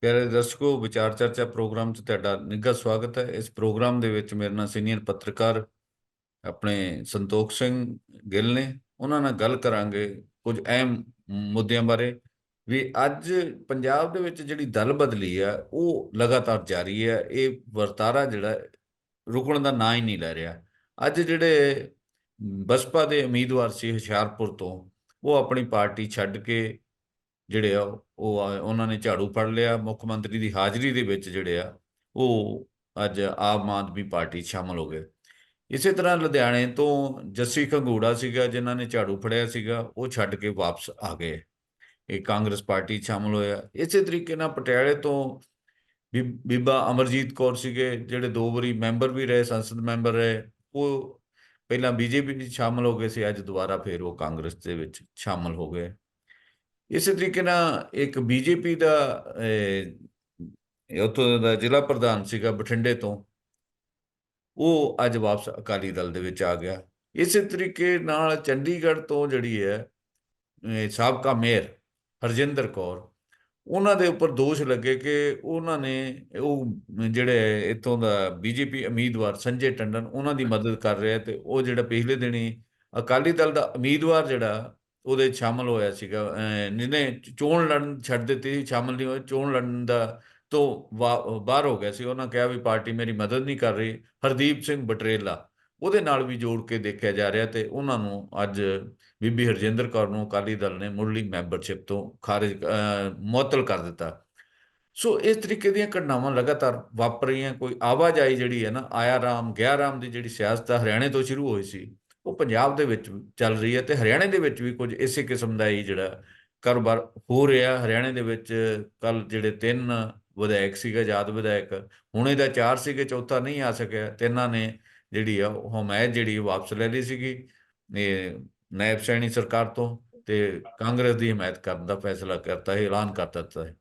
ਪਿਆਰੇ ਦਰਸ਼ਕੋ, ਵਿਚਾਰ ਚਰਚਾ ਪ੍ਰੋਗਰਾਮ 'ਚ ਤੁਹਾਡਾ ਨਿੱਘਾ ਸਵਾਗਤ ਹੈ। ਇਸ ਪ੍ਰੋਗਰਾਮ ਦੇ ਵਿੱਚ ਮੇਰੇ ਨਾਲ ਸੀਨੀਅਰ ਪੱਤਰਕਾਰ ਆਪਣੇ ਸੰਤੋਖ ਸਿੰਘ ਗਿੱਲ ਨੇ। ਉਹਨਾਂ ਨਾਲ ਗੱਲ ਕਰਾਂਗੇ ਕੁਝ ਅਹਿਮ ਮੁੱਦਿਆਂ ਬਾਰੇ। ਵੀ ਅੱਜ ਪੰਜਾਬ ਦੇ ਵਿੱਚ ਜਿਹੜੀ ਦਲ ਬਦਲੀ ਆ, ਉਹ ਲਗਾਤਾਰ ਜਾਰੀ ਹੈ ਇਹ ਵਰਤਾਰਾ ਜਿਹੜਾ ਰੁਕਣ ਦਾ ਨਾਂ ਹੀ ਨਹੀਂ ਲੈ ਰਿਹਾ। ਅੱਜ ਜਿਹੜੇ ਬਸਪਾ ਦੇ ਉਮੀਦਵਾਰ ਸੀ ਹੁਸ਼ਿਆਰਪੁਰ ਤੋਂ, ਉਹ ਆਪਣੀ ਪਾਰਟੀ ਛੱਡ ਕੇ ਜਿਹੜੇ ਆ, ਉਹ ਉਹਨਾਂ ਨੇ ਝਾੜੂ ਫੜ ਲਿਆ, ਮੁੱਖ ਮੰਤਰੀ ਦੀ ਹਾਜ਼ਰੀ ਦੇ ਵਿੱਚ ਜਿਹੜੇ ਆ, ਉਹ ਅੱਜ ਆਮ ਆਦਮੀ ਪਾਰਟੀ ਸ਼ਾਮਲ ਹੋ ਗਏ। ਇਸੇ ਤਰ੍ਹਾਂ ਲੁਧਿਆਣੇ ਤੋਂ ਜੱਸੀ ਖੰਗੂੜਾ ਸੀਗਾ, ਜਿਨ੍ਹਾਂ ਨੇ ਝਾੜੂ ਫੜਿਆ ਸੀਗਾ, ਉਹ ਛੱਡ ਕੇ ਵਾਪਸ ਆ ਗਏ। ਇਹ ਕਾਂਗਰਸ ਪਾਰਟੀ 'ਚ ਸ਼ਾਮਲ ਹੋਇਆ। ਇਸੇ ਤਰੀਕੇ ਨਾਲ ਪਟਿਆਲੇ ਤੋਂ ਬੀ- ਬੀਬਾ ਅਮਰਜੀਤ ਕੌਰ ਸੀਗੇ, ਜਿਹੜੇ ਦੋ ਵਾਰੀ ਮੈਂਬਰ ਵੀ ਰਹੇ, ਸੰਸਦ ਮੈਂਬਰ ਰਹੇ, ਉਹ ਪਹਿਲਾਂ ਬੀਜੇਪੀ ਵਿੱਚ ਸ਼ਾਮਲ ਹੋ ਗਏ ਸੀ, ਅੱਜ ਦੁਬਾਰਾ ਫੇਰ ਉਹ ਕਾਂਗਰਸ ਦੇ ਵਿੱਚ ਸ਼ਾਮਲ ਹੋ ਗਏ। ਇਸੇ ਤਰੀਕੇ ਨਾਲ ਇੱਕ ਬੀਜੇਪੀ ਦਾ ਅਹ, ਉੱਥੋਂ ਦਾ ਜ਼ਿਲ੍ਹਾ ਪ੍ਰਧਾਨ ਸੀਗਾ ਬਠਿੰਡੇ ਤੋਂ ਉਹ ਅੱਜ ਵਾਪਸ ਅਕਾਲੀ ਦਲ ਦੇ ਵਿੱਚ ਆ ਗਿਆ। ਇਸੇ ਤਰੀਕੇ ਨਾਲ ਚੰਡੀਗੜ੍ਹ ਤੋਂ ਜਿਹੜੀ ਹੈ ਸਾਬਕਾ ਮੇਅਰ ਹਰਜਿੰਦਰ ਕੌਰ ਉਹਨਾਂ ਦੇ ਉੱਪਰ ਦੋਸ਼ ਲੱਗੇ ਕਿ ਉਹਨਾਂ ਨੇ ਉਹ ਜਿਹੜੇ ਇੱਥੋਂ ਦਾ ਬੀਜੇਪੀ ਉਮੀਦਵਾਰ ਸੰਜੇ ਟੰਡਨ ਉਹਨਾਂ ਦੀ ਮਦਦ ਕਰ ਰਿਹਾ ਤੇ ਉਹ ਜਿਹੜਾ ਪਿਛਲੇ ਦਿਨੀ ਅਕਾਲੀ ਦਲ ਦਾ ਉਮੀਦਵਾਰ ਜਿਹੜਾ ਉਹਦੇ 'ਚ ਸ਼ਾਮਲ ਹੋਇਆ ਸੀਗਾ। ਜਿਹਨੇ ਚੋਣ ਲੜਨ ਛੱਡ ਦਿੱਤੀ ਸੀ, ਸ਼ਾਮਲ ਨਹੀਂ ਹੋਇਆ ਚੋਣ ਲੜਨ ਦਾ ਤੋਂ ਵਾ- ਬਾਹਰ ਹੋ ਗਿਆ ਸੀ। ਉਹਨਾਂ ਕਿਹਾ ਵੀ ਪਾਰਟੀ ਮੇਰੀ ਮਦਦ ਨਹੀਂ ਕਰ ਰਹੀ। ਹਰਦੀਪ ਸਿੰਘ ਬਟਰੇਲਾ, ਉਹਦੇ ਨਾਲ ਵੀ ਜੋੜ ਕੇ ਦੇਖਿਆ ਜਾ ਰਿਹਾ ਤੇ ਉਹਨਾਂ ਨੂੰ ਅੱਜ ਬੀਬੀ ਹਰਜਿੰਦਰ ਕੌਰ ਨੂੰ ਅਕਾਲੀ ਦਲ ਨੇ ਮੁੱਢਲੀ ਮੈਂਬਰਸ਼ਿਪ ਤੋਂ ਖਾਰਜ, ਅਹ ਮੁਅੱਤਲ ਕਰ ਦਿੱਤਾ। ਸੋ ਇਸ ਤਰੀਕੇ ਦੀਆਂ ਘਟਨਾਵਾਂ ਲਗਾਤਾਰ ਵਾਪਰ ਰਹੀਆਂ। ਕੋਈ ਆਵਾਜਾਈ ਜਿਹੜੀ ਹੈ ਨਾ, ਆਇਆ ਰਾਮ, ਗਿਆ ਰਾਮ ਦੀ ਜਿਹੜੀ ਸਿਆਸਤ ਹਰਿਆਣੇ ਤੋਂ ਸ਼ੁਰੂ ਹੋਈ ਸੀ। ਉਹ ਪੰਜਾਬ ਦੇ ਵਿੱਚ ਚੱਲ ਰਹੀ ਹੈ ਤੇ ਹਰਿਆਣੇ ਦੇ ਵਿੱਚ ਵੀ ਕੁਝ ਇਸੇ ਕਿਸਮ ਦਾ ਹੀ ਜਿਹੜਾ ਕਾਰੋਬਾਰ ਹੋ ਰਿਹਾ। ਹਰਿਆਣੇ ਦੇ ਵਿੱਚ ਕੱਲ ਜਿਹੜੇ ਤਿੰਨ ਵਿਧਾਇਕ ਸੀਗੇ, ਆਜ਼ਾਦ ਵਿਧਾਇਕ, ਹੁਣ ਇਹਦਾ ਚਾਰ ਸੀਗੇ, ਚੌਥਾ ਨਹੀਂ ਆ ਸਕਿਆ। ਤਿੰਨਾਂ ਨੇ ਜਿਹੜੀ ਆ, ਉਹ ਹਮਾਇਤ ਜਿਹੜੀ ਵਾਪਸ ਲੈ ਲਈ ਸੀਗੀ। ਇਹ ਨਾਇਬ ਸੈਣੀ ਸਰਕਾਰ ਤੋਂ ਤੇ ਕਾਂਗਰਸ ਦੀ ਹਮਾਇਤ ਕਰਨ ਦਾ ਫੈਸਲਾ ਕਰਤਾ ਹੈ ਐਲਾਨ ਕਰ ਦਿੱਤਾ ਹੈ।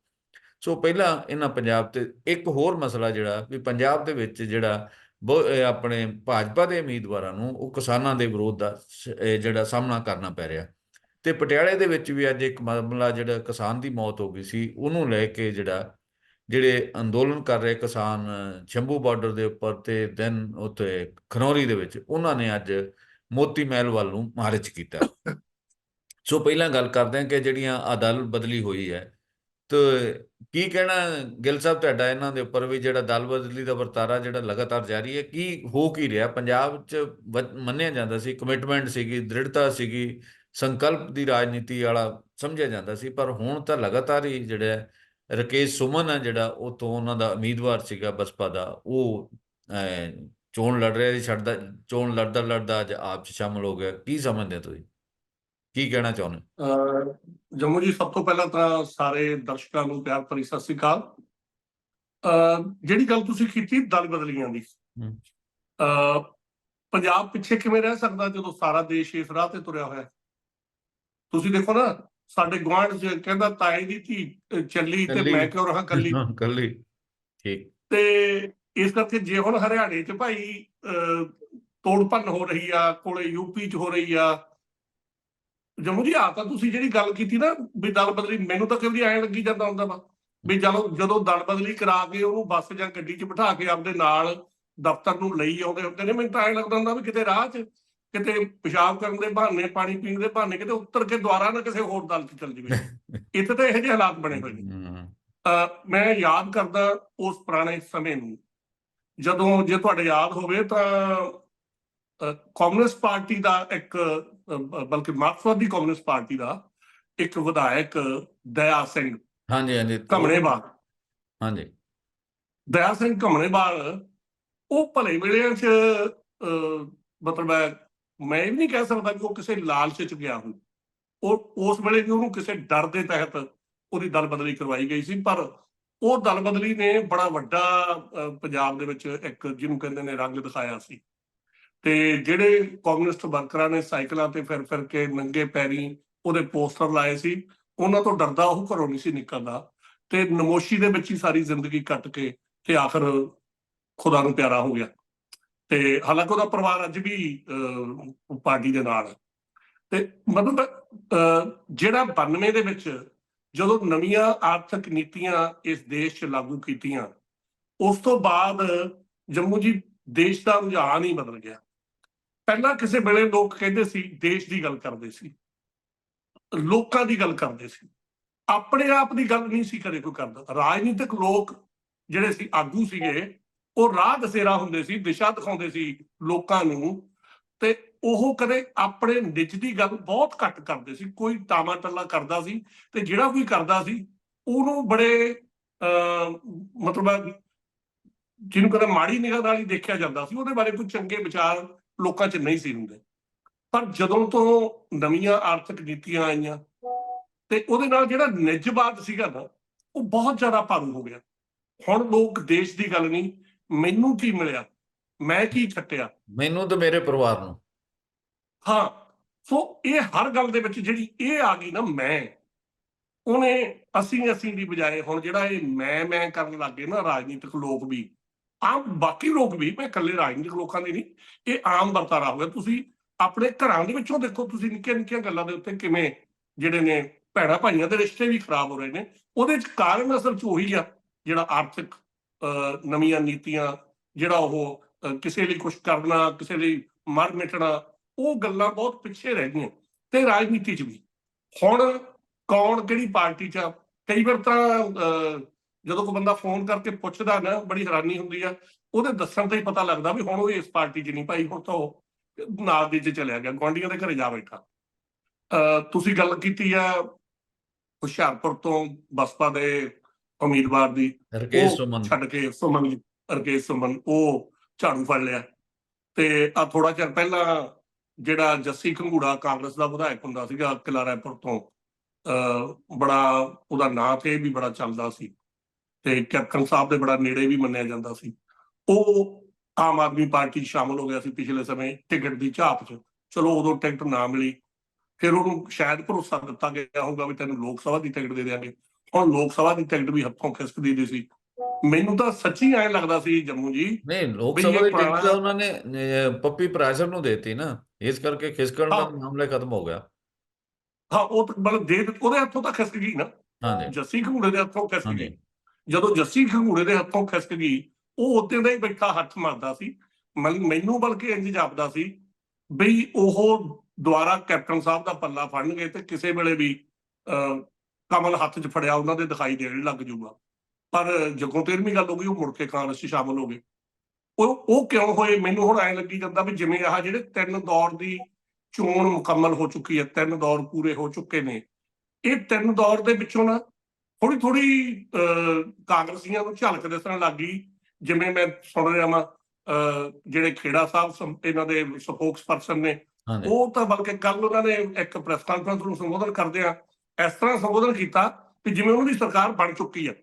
ਸੋ ਪਹਿਲਾਂ ਇਹਨਾਂ ਪੰਜਾਬ ਤੇ ਇੱਕ ਹੋਰ ਮਸਲਾ ਜਿਹੜਾ ਵੀ ਪੰਜਾਬ ਦੇ ਵਿੱਚ ਜਿਹੜਾ ਆਪਣੇ ਭਾਜਪਾ ਦੇ ਉਮੀਦਵਾਰਾਂ ਨੂੰ ਉਹ ਕਿਸਾਨਾਂ ਦੇ ਵਿਰੋਧ ਦਾ ਜਿਹੜਾ ਸਾਹਮਣਾ ਕਰਨਾ ਪੈ ਰਿਹਾ। ਤੇ ਪਟਿਆਲੇ ਦੇ ਵਿੱਚ ਵੀ ਅੱਜ ਇੱਕ ਮਾਮਲਾ ਜਿਹੜਾ ਕਿਸਾਨ ਦੀ ਮੌਤ ਹੋ ਗਈ ਸੀ ਉਹਨੂੰ ਲੈ ਕੇ ਜਿਹੜਾ ਜਿਹੜੇ ਅੰਦੋਲਨ ਕਰ ਰਹੇ ਕਿਸਾਨ ਅ, ਸ਼ੰਭੂ ਬਾਰਡਰ ਦੇ ਉੱਪਰ ਤੇ ਦੈਨ ਉੱਥੇ ਖਨੌਰੀ ਦੇ ਵਿੱਚ ਉਹਨਾਂ ਨੇ ਅੱਜ ਮੋਤੀ ਮਹਿਲ ਵੱਲ ਨੂੰ ਮਾਰਚ ਕੀਤਾ। ਸੋ ਪਹਿਲਾਂ ਗੱਲ ਕਰਦੇ ਹਾਂ ਕਿ ਜਿਹੜੀਆਂ ਅਦਾਲਤ ਬਦਲੀ ਹੋਈ ਹੈ ਤੇ ਕੀ ਕਹਿਣਾ ਗਿੱਲ ਸਾਹਿਬ ਤੁਹਾਡਾ ਇਹਨਾਂ ਦੇ ਉੱਪਰ ਵੀ ਜਿਹੜਾ ਦਲ ਬਦਲੀ ਦਾ ਵਰਤਾਰਾ ਜਿਹੜਾ ਲਗਾਤਾਰ ਜਾਰੀ ਹੈ ਕੀ ਹੋ ਕੀ ਰਿਹਾ? ਪੰਜਾਬ 'ਚ ਵ- ਮੰਨਿਆ ਜਾਂਦਾ ਸੀ ਕਮਿਟਮੈਂਟ ਸੀਗੀ ਦ੍ਰਿੜਤਾ ਸੀਗੀ ਸੰਕਲਪ ਦੀ ਰਾਜਨੀਤੀ ਵਾਲਾ ਸਮਝਿਆ ਜਾਂਦਾ ਸੀ ਪਰ ਹੁਣ ਤਾਂ ਲਗਾਤਾਰ ਹੀ ਜਿਹੜਾ ਹੈ, ਰਕੇਸ਼ ਸੁਮਨ ਹੈ ਜਿਹੜਾ ਉਹ ਤੋਂ ਉਹਨਾਂ ਦਾ ਉਮੀਦਵਾਰ ਸੀਗਾ ਬਸਪਾ ਦਾ ਉਹ ਚੋਣ ਲੜ ਰਿਹਾ ਸੀ ਛੱਡਦਾ ਚੋਣ ਲੜਦਾ ਲੜਦਾ ਅੱਜ ਆਪ 'ਚ ਸ਼ਾਮਲ ਹੋ ਗਿਆ ਕੀ ਸਮਝਦੇ ਹੋ ਤੁਸੀਂ? ਕੀ ਕਹਿਣਾ ਚਾਹੁੰਦੇ ਜੰਮੂ ਜੀ ਸਭ ਤੋਂ ਪਹਿਲਾਂ ਤਾਂ ਸਾਰੇ ਦਰਸ਼ਕਾਂ ਨੂੰ ਪਿਆਰ ਭਰੀ ਸਤਿ ਸ੍ਰੀ ਅਕਾਲ। ਜਿਹੜੀ ਗੱਲ ਤੁਸੀਂ ਕੀਤੀ ਦਲ ਬਦਲੀਆਂ ਦੀ। ਪੰਜਾਬ ਪਿੱਛੇ ਕਿਵੇਂ ਰਹਿ ਸਕਦਾ ਜਦੋਂ ਸਾਰਾ ਦੇਸ਼ ਇਸ ਰਾਹ ਤੇ ਤੁਰਿਆ ਹੋਇਆ? ਤੁਸੀਂ ਦੇਖੋ ਨਾ ਸਾਡੇ ਗੁਆਂਢ 'ਚ ਕਹਿੰਦਾ ਤਾਏ ਦੀ ਧੀ ਚੱਲੀ ਤੇ। ਮੈਂ ਕਿਉਂ ਰਹਾ ਕੱਲੀ? ਕੱਲੀ। ਠੀਕ। ਤੇ ਇਸ ਕਰਕੇ ਜੇ ਹੁਣ ਹਰਿਆਣੇ 'ਚ ਭਾਈ ਅਹ, ਤੋੜ ਭੰਨ ਹੋ ਰਹੀ ਆ ਕੋਲੇ ਯੂਪੀ 'ਚ ਹੋ ਰਹੀ ਆ ਜੰਮੂ ਜੀ ਆ ਤਾਂ ਤੁਸੀਂ ਜਿਹੜੀ ਗੱਲ ਕੀਤੀ ਨਾ ਵੀ ਦਲ ਬਦਲੀ ਮੈਨੂੰ ਤਾਂ ਵਾਰੀ ਐਂ ਲੱਗੀ ਜਾਂਦਾ ਹੁੰਦਾ ਵਾ ਵੀ ਜਦੋਂ ਜਦੋਂ ਦਲ ਬਦਲੀ ਕਰਾ ਕੇ ਉਹਨੂੰ ਬੱਸ ਜਾਂ ਗੱਡੀ 'ਚ ਬਿਠਾ ਕੇ ਆਪਦੇ ਨਾਲ ਦਫ਼ਤਰ ਨੂੰ ਲਈ ਆਉਂਦੇ ਹੁੰਦੇ ਨੇ ਮੈਨੂੰ ਤਾਂ ਐਂ ਲੱਗਦਾ ਹੁੰਦਾ ਵੀ ਕਿਤੇ ਰਾਹ 'ਚ ਕਿਤੇ ਪਿਸ਼ਾਬ ਕਰਨ ਦੇ ਬਹਾਨੇ ਪਾਣੀ ਪੀਣ ਦੇ ਬਹਾਨੇ ਕਿਤੇ ਉੱਤਰ ਕੇ ਦੁਬਾਰਾ ਨਾ ਕਿਸੇ ਹੋਰ ਦਲ 'ਚ ਚੱਲ ਜਾਵੇ। ਇੱਥੇ ਤਾਂ ਇਹੋ ਜਿਹੇ ਹਾਲਾਤ ਬਣੇ ਹੋਏ ਨੇ। ਮੈਂ ਯਾਦ ਕਰਦਾ ਉਸ ਪੁਰਾਣੇ ਸਮੇਂ ਨੂੰ। ਜਦੋਂ ਜੇ ਤੁਹਾਡੇ ਯਾਦ ਹੋਵੇ ਤਾਂ ਕਮਿਊਨਿਸਟ ਪਾਰਟੀ ਦਾ ਇੱਕ ਬਲਕਿ ਮਾਰਕਸਵਾਦੀ ਕਮਿਊਨਿਸਟ ਪਾਰਟੀ ਦਾ ਇੱਕ ਵਿਧਾਇਕ ਦਇਆ ਸਿੰਘ ਹਾਂਜੀ ਹਾਂਜੀ। ਘਮਣੇਵਾਲ ਹਾਂਜੀ। ਦਇਆ ਸਿੰਘ ਘਮਣੇਵਾਲ ਉਹ ਭਲੇ ਵੇਲਿਆਂ 'ਚ ਮਤਲਬ ਮੈਂ ਇਹ ਵੀ ਨਹੀਂ ਕਹਿ ਸਕਦਾ ਕਿ ਉਹ ਕਿਸੇ ਲਾਲਚ 'ਚ ਗਿਆ ਹੋਵੇ ਉਹ ਉਸ ਵੇਲੇ ਵੀ ਉਹਨੂੰ ਕਿਸੇ ਡਰ ਦੇ ਤਹਿਤ ਉਹਦੀ ਦਲ ਬਦਲੀ ਕਰਵਾਈ ਗਈ ਸੀ ਪਰ ਉਹ ਦਲ ਬਦਲੀ ਨੇ ਬੜਾ ਵੱਡਾ ਪੰਜਾਬ ਦੇ ਵਿੱਚ ਇੱਕ ਜਿਹਨੂੰ ਕਹਿੰਦੇ ਨੇ ਰੰਗ ਦਿਖਾਇਆ ਸੀ। ਤੇ ਜਿਹੜੇ ਕਮਿਊਨਿਸਟ ਵਰਕਰਾਂ ਨੇ ਸਾਈਕਲਾਂ ਤੇ ਫਿਰ ਫਿਰ ਕੇ ਨੰਗੇ ਪੈਰੀ ਉਹਦੇ ਪੋਸਟਰ ਲਾਏ ਸੀ ਉਹਨਾਂ ਤੋਂ ਡਰਦਾ ਉਹ ਘਰੋਂ ਨਹੀਂ ਸੀ ਨਿਕਲਦਾ ਤੇ ਨਮੋਸ਼ੀ ਦੇ ਵਿੱਚ ਹੀ ਸਾਰੀ ਜ਼ਿੰਦਗੀ ਕੱਟ ਕੇ ਤੇ ਆਖਰ ਖੁਦਾ ਨੂੰ ਪਿਆਰਾ ਹੋ ਗਿਆ। ਤੇ ਹਾਲਾਂਕਿ ਉਹਦਾ ਪਰਿਵਾਰ ਅੱਜ ਵੀ ਅਹ, ਪਾਰਟੀ ਦੇ ਨਾਲ। ਤੇ ਮਤਲਬ ਅਹ, ਜਿਹੜਾ 92 ਦੇ ਵਿੱਚ ਜਦੋਂ ਨਵੀਆਂ ਆਰਥਿਕ ਨੀਤੀਆਂ ਇਸ ਦੇਸ਼ 'ਚ ਲਾਗੂ ਕੀਤੀਆਂ ਉਸ ਤੋਂ ਬਾਅਦ ਜੰਮੂ ਜੀ ਦੇਸ਼ ਦਾ ਰੁਝਾਨ ਹੀ ਬਦਲ ਗਿਆ। ਪਹਿਲਾਂ ਕਿਸੇ ਵੇਲੇ ਲੋਕ ਕਹਿੰਦੇ ਸੀ ਦੇਸ਼ ਦੀ ਗੱਲ ਕਰਦੇ ਸੀ। ਲੋਕਾਂ ਦੀ ਗੱਲ ਕਰਦੇ ਸੀ। ਆਪਣੇ ਆਪ ਦੀ ਗੱਲ ਨਹੀਂ ਸੀ ਕਦੇ ਕੋਈ ਕਰਦਾ। ਰਾਜਨੀਤਿਕ ਲੋਕ ਜਿਹੜੇ ਸੀ ਆਗੂ ਸੀਗੇ ਉਹ ਰਾਹ ਦਸੇਰਾ ਹੁੰਦੇ ਸੀ ਦਿਸ਼ਾ ਦਿਖਾਉਂਦੇ ਸੀ ਲੋਕਾਂ ਨੂੰ ਤੇ ਉਹ ਕਦੇ ਆਪਣੇ ਨਿੱਜ ਦੀ ਗੱਲ ਬਹੁਤ ਘੱਟ ਕਰਦੇ ਸੀ। ਕੋਈ ਟਾਮਾ ਟੱਲਾ ਕਰਦਾ ਸੀ ਤੇ ਜਿਹੜਾ ਕੋਈ ਕਰਦਾ ਸੀ ਉਹਨੂੰ ਬੜੇ ਅਹ, ਮਤਲਬ ਜਿਹਨੂੰ ਕਦੇ ਮਾੜੀ ਨਿਗਾਹ ਨਾਲ ਹੀ ਦੇਖਿਆ ਜਾਂਦਾ ਸੀ ਉਹਦੇ ਬਾਰੇ ਕੋਈ ਚੰਗੇ ਵਿਚਾਰ ਲੋਕਾਂ 'ਚ ਨਹੀਂ ਸੀ ਹੁੰਦੇ। ਪਰ ਜਦੋਂ ਤੋਂ ਨਵੀਆਂ ਆਰਥਿਕ ਨੀਤੀਆਂ ਆਈਆਂ ਤੇ ਉਹਦੇ ਨਾਲ ਜਿਹੜਾ ਨਿੱਜਵਾਦ ਸੀਗਾ ਨਾ ਉਹ ਬਹੁਤ ਜ਼ਿਆਦਾ ਭਾਰੂ ਹੋ ਗਿਆ। ਹੁਣ ਲੋਕ ਦੇਸ਼ ਦੀ ਗੱਲ ਨਹੀਂ ਮੈਨੂੰ ਕੀ ਮਿਲਿਆ? ਮੈਂ ਕੀ ਖੱਟਿਆ ਮੈਨੂੰ ਤੇ ਮੇਰੇ ਪਰਿਵਾਰ ਨੂੰ। ਹਾਂ ਸੋ ਇਹ ਹਰ ਗੱਲ ਦੇ ਵਿੱਚ ਜਿਹੜੀ ਇਹ ਆ ਗਈ ਨਾ ਮੈਂ ਉਹਨੇ ਅਸੀਂ ਅਸੀਂ ਦੀ ਬਜਾਏ ਹੁਣ ਜਿਹੜਾ ਇਹ ਮੈਂ ਮੈਂ ਕਰਨ ਲੱਗੇ ਨਾ ਰਾਜਨੀਤਿਕ ਲੋਕ ਵੀ ਆਮ ਬਾਕੀ ਲੋਕ ਵੀ ਮੈਂ ਇਕੱਲੇ ਰਾਜਨੀਤਿਕ ਲੋਕਾਂ ਦੀ ਨਹੀਂ ਇਹ ਆਮ ਵਰਤਾਰਾ ਹੋ। ਗਿਆ ਤੁਸੀਂ ਆਪਣੇ ਘਰਾਂ ਦੇ ਵਿੱਚੋਂ ਦੇਖੋ ਤੁਸੀਂ ਨਿੱਕੀਆਂ ਨਿੱਕੀਆਂ ਗੱਲਾਂ ਦੇ ਉੱਤੇ ਕਿਵੇਂ ਜਿਹੜੇ ਨੇ ਭੈਣਾਂ ਭਾਈਆਂ ਦੇ ਰਿਸ਼ਤੇ ਵੀ ਖਰਾਬ ਹੋ ਰਹੇ ਨੇ। ਉਹਦੇ ਚ ਕਾਰਨ ਅਸਲ ਚ ਉਹੀ ਆ ਜਿਹੜਾ ਆਰਥਿਕ ਅਹ, ਨਵੀਆਂ ਨੀਤੀਆਂ ਜਿਹੜਾ ਉਹ ਕਿਸੇ ਲਈ ਕੁਝ ਕਰਨਾ ਕਿਸੇ ਲਈ ਮਰ ਮਿਟਣਾ ਉਹ ਗੱਲਾਂ ਬਹੁਤ ਪਿੱਛੇ ਰਹਿ ਗਈਆਂ। ਤੇ ਰਾਜਨੀਤੀ 'ਚ ਵੀ। ਹੁਣ ਕੌਣ ਕਿਹੜੀ ਪਾਰਟੀ 'ਚ ਆ? ਕਈ ਵਾਰ ਤਾਂ ਅਹ, ਜਦੋਂ ਕੋਈ ਬੰਦਾ ਫੋਨ ਕਰਕੇ ਪੁੱਛਦਾ ਨਾ ਬੜੀ ਹੈਰਾਨੀ ਹੁੰਦੀ ਆ ਉਹਦੇ ਦੱਸਣ ਤੇ ਹੀ ਪਤਾ ਲੱਗਦਾ ਵੀ ਹੁਣ ਉਹ ਇਸ ਪਾਰਟੀ 'ਚ ਨਹੀਂ ਭਾਈ ਹੁਣ ਤਾਂ ਉਹ ਨਾਲ ਦੀ 'ਚ ਚਲਿਆ ਗਿਆ ਗੁਆਂਢੀਆਂ ਦੇ ਘਰੇ ਜਾ ਬੈਠਾ। ਤੁਸੀਂ ਗੱਲ ਕੀਤੀ ਆ ਹੁਸ਼ਿਆਰਪੁਰ ਤੋਂ ਬਸਪਾ ਦੇ ਉਮੀਦਵਾਰ ਦੀ ਰਕੇਸ਼ ਸੁਮਨ। ਛੱਡ ਕੇ ਸੁਮਨ ਰਕੇਸ਼ ਸੁਮਨ ਉਹ ਝਾੜੂ ਫੜ ਲਿਆ। ਤੇ ਆ ਥੋੜਾ ਚਿਰ ਪਹਿਲਾਂ ਜਿਹੜਾ ਜੱਸੀ ਘੰਗੂੜਾ ਕਾਂਗਰਸ ਦਾ ਵਿਧਾਇਕ ਹੁੰਦਾ ਸੀਗਾ ਕਿਲਾ ਰਾਏਪੁਰ ਤੋਂ ਬੜਾ ਉਹਦਾ ਨਾਂ ਤੇ ਵੀ ਬੜਾ ਚੱਲਦਾ ਸੀ। ਤੇ ਕੈਪਟਨ ਸਾਹਿਬ ਦੇ ਬੜਾ ਨੇੜੇ ਵੀ ਮੰਨਿਆ ਜਾਂਦਾ ਸੀ। ਉਹ ਆਮ ਆਦਮੀ ਪਾਰਟੀ ਸ਼ਾਮਲ ਹੋ ਗਿਆ ਸੀ ਪਿਛਲੇ ਸਮੇਂ ਟਿਕਟ ਦੀ ਝਾਪ 'ਚ। ਚਲੋ ਉਦੋਂ ਟਿਕਟ ਨਾ ਮਿਲੀ ਫਿਰ ਉਹਨੂੰ ਸ਼ਾਇਦ ਭਰੋਸਾ ਦਿੱਤਾ ਗਿਆ ਹੋਊਗਾ ਵੀ ਤੈਨੂੰ ਲੋਕ ਸਭਾ ਦੀ ਟਿਕਟ ਦੇ ਦਿਆਂਗੇ। ਹੁਣ ਲੋਕ ਸਭਾ ਦੀ ਟਿਕਟ ਵੀ ਹੱਥੋਂ ਖਿਸਕਦੀ ਦੀ ਸੀ। ਮੈਨੂੰ ਤਾਂ ਸੱਚੀ ਐਂ ਲੱਗਦਾ ਸੀ ਜੰਮੂ ਜੀ ਨਹੀਂ ਲੋਕ ਸਭਾ ਦੀ ਟਿਕਟ ਤਾਂ ਉਹਨਾਂ ਨੇ ਪੱਪੀ ਪ੍ਰਾਸ਼ਰ ਨੂੰ ਦੇਤੀ ਨਾ। ਇਸ ਕਰਕੇ ਖਿਸਕਣ ਦਾ ਹਾਂ। ਮਾਮਲਾ ਖਤਮ ਹੋ ਗਿਆ। ਹਾਂ ਉਹ ਤਾਂ ਮਤਲਬ ਦੇ ਉਹਦੇ ਹੱਥੋਂ ਤਾਂ ਖਿਸਕ ਗਈ ਨਾ। ਹਾਂਜੀ। ਜੱਸੀ ਘੰਗੂੜੇ ਦੇ ਹੱਥੋਂ ਖਿਸਕ ਗਈ। ਜਦੋਂ ਜੱਸੀ ਘੰਗੂੜੇ ਦੇ ਹੱਥੋਂ ਖਿਸਕ ਗਈ ਉਹ ਉੱਤੇ ਦਾ ਹੀ ਬੈਠਾ ਹੱਥ ਮਾਰਦਾ ਸੀ ਮਨ- ਮੈਨੂੰ ਬਲਕਿ ਇੰਜ ਜਾਪਦਾ ਸੀ ਬਈ ਉਹ ਦੁਆਰਾ ਕੈਪਟਨ ਸਾਹਿਬ ਦਾ ਪੱਲਾ ਫੜਨਗੇ ਤੇ ਕਿਸੇ ਵੇਲੇ ਵੀ ਅਹ, ਕਮਲ ਹੱਥ 'ਚ ਫੜਿਆ ਉਹਨਾਂ ਦੇ ਦਿਖਾਈ ਦੇਣ ਲੱਗ ਜੂਗਾ। ਪਰ ਜਦੋਂ 13ਵੀਂ ਗੱਲ ਹੋ ਗਈ ਉਹ ਮੁੜ ਕੇ ਕਾਂਗਰਸ 'ਚ ਸ਼ਾਮਲ ਹੋ ਗਏ। ਉਹ ਉਹ ਕਿਉਂ ਹੋਏ? ਮੈਨੂੰ ਹੁਣ ਐਂ ਲੱਗੀ ਜਾਂਦਾ ਵੀ ਜਿਵੇਂ ਆਹ ਜਿਹੜੇ ਤਿੰਨ ਦੌਰ ਦੀ ਚੋਣ ਮੁਕੰਮਲ ਹੋ ਚੁੱਕੀ ਹੈ ਤਿੰਨ ਦੌਰ ਪੂਰੇ ਹੋ ਚੁੱਕੇ ਨੇ ਇਹ ਤਿੰਨ ਦੌਰ ਦੇ ਵਿੱਚੋਂ ਨਾ ਥੋੜੀ ਥੋੜੀ ਕਾਂਗਰਸੀਆਂ ਨੂੰ ਝਲਕ ਦਿਸਣ ਲੱਗ ਜਿਵੇਂ ਮੈਂ ਸੁਣ ਰਿਹਾ ਅਹ, ਜਿਹੜੇ ਖੇੜਾ ਸਾਹਿਬ ਇਹਨਾਂ ਦੇ ਸਪੋਕਸ ਪਰਸਨ ਨੇ ਉਹ ਤਾਂ ਬਲਕਿ ਕੱਲ ਉਹਨਾਂ ਨੇ ਇੱਕ ਪ੍ਰੈਸ ਕਾਨਫਰੰਸ ਨੂੰ ਸੰਬੋਧਨ ਕਰਦੇ ਆ ਇਸ ਤਰ੍ਹਾਂ ਸੰਬੋਧਨ ਕੀਤਾ ਕਿ ਜਿਵੇਂ ਉਹਨਾਂ ਦੀ ਸਰਕਾਰ ਬਣ ਚੁੱਕੀ ਆ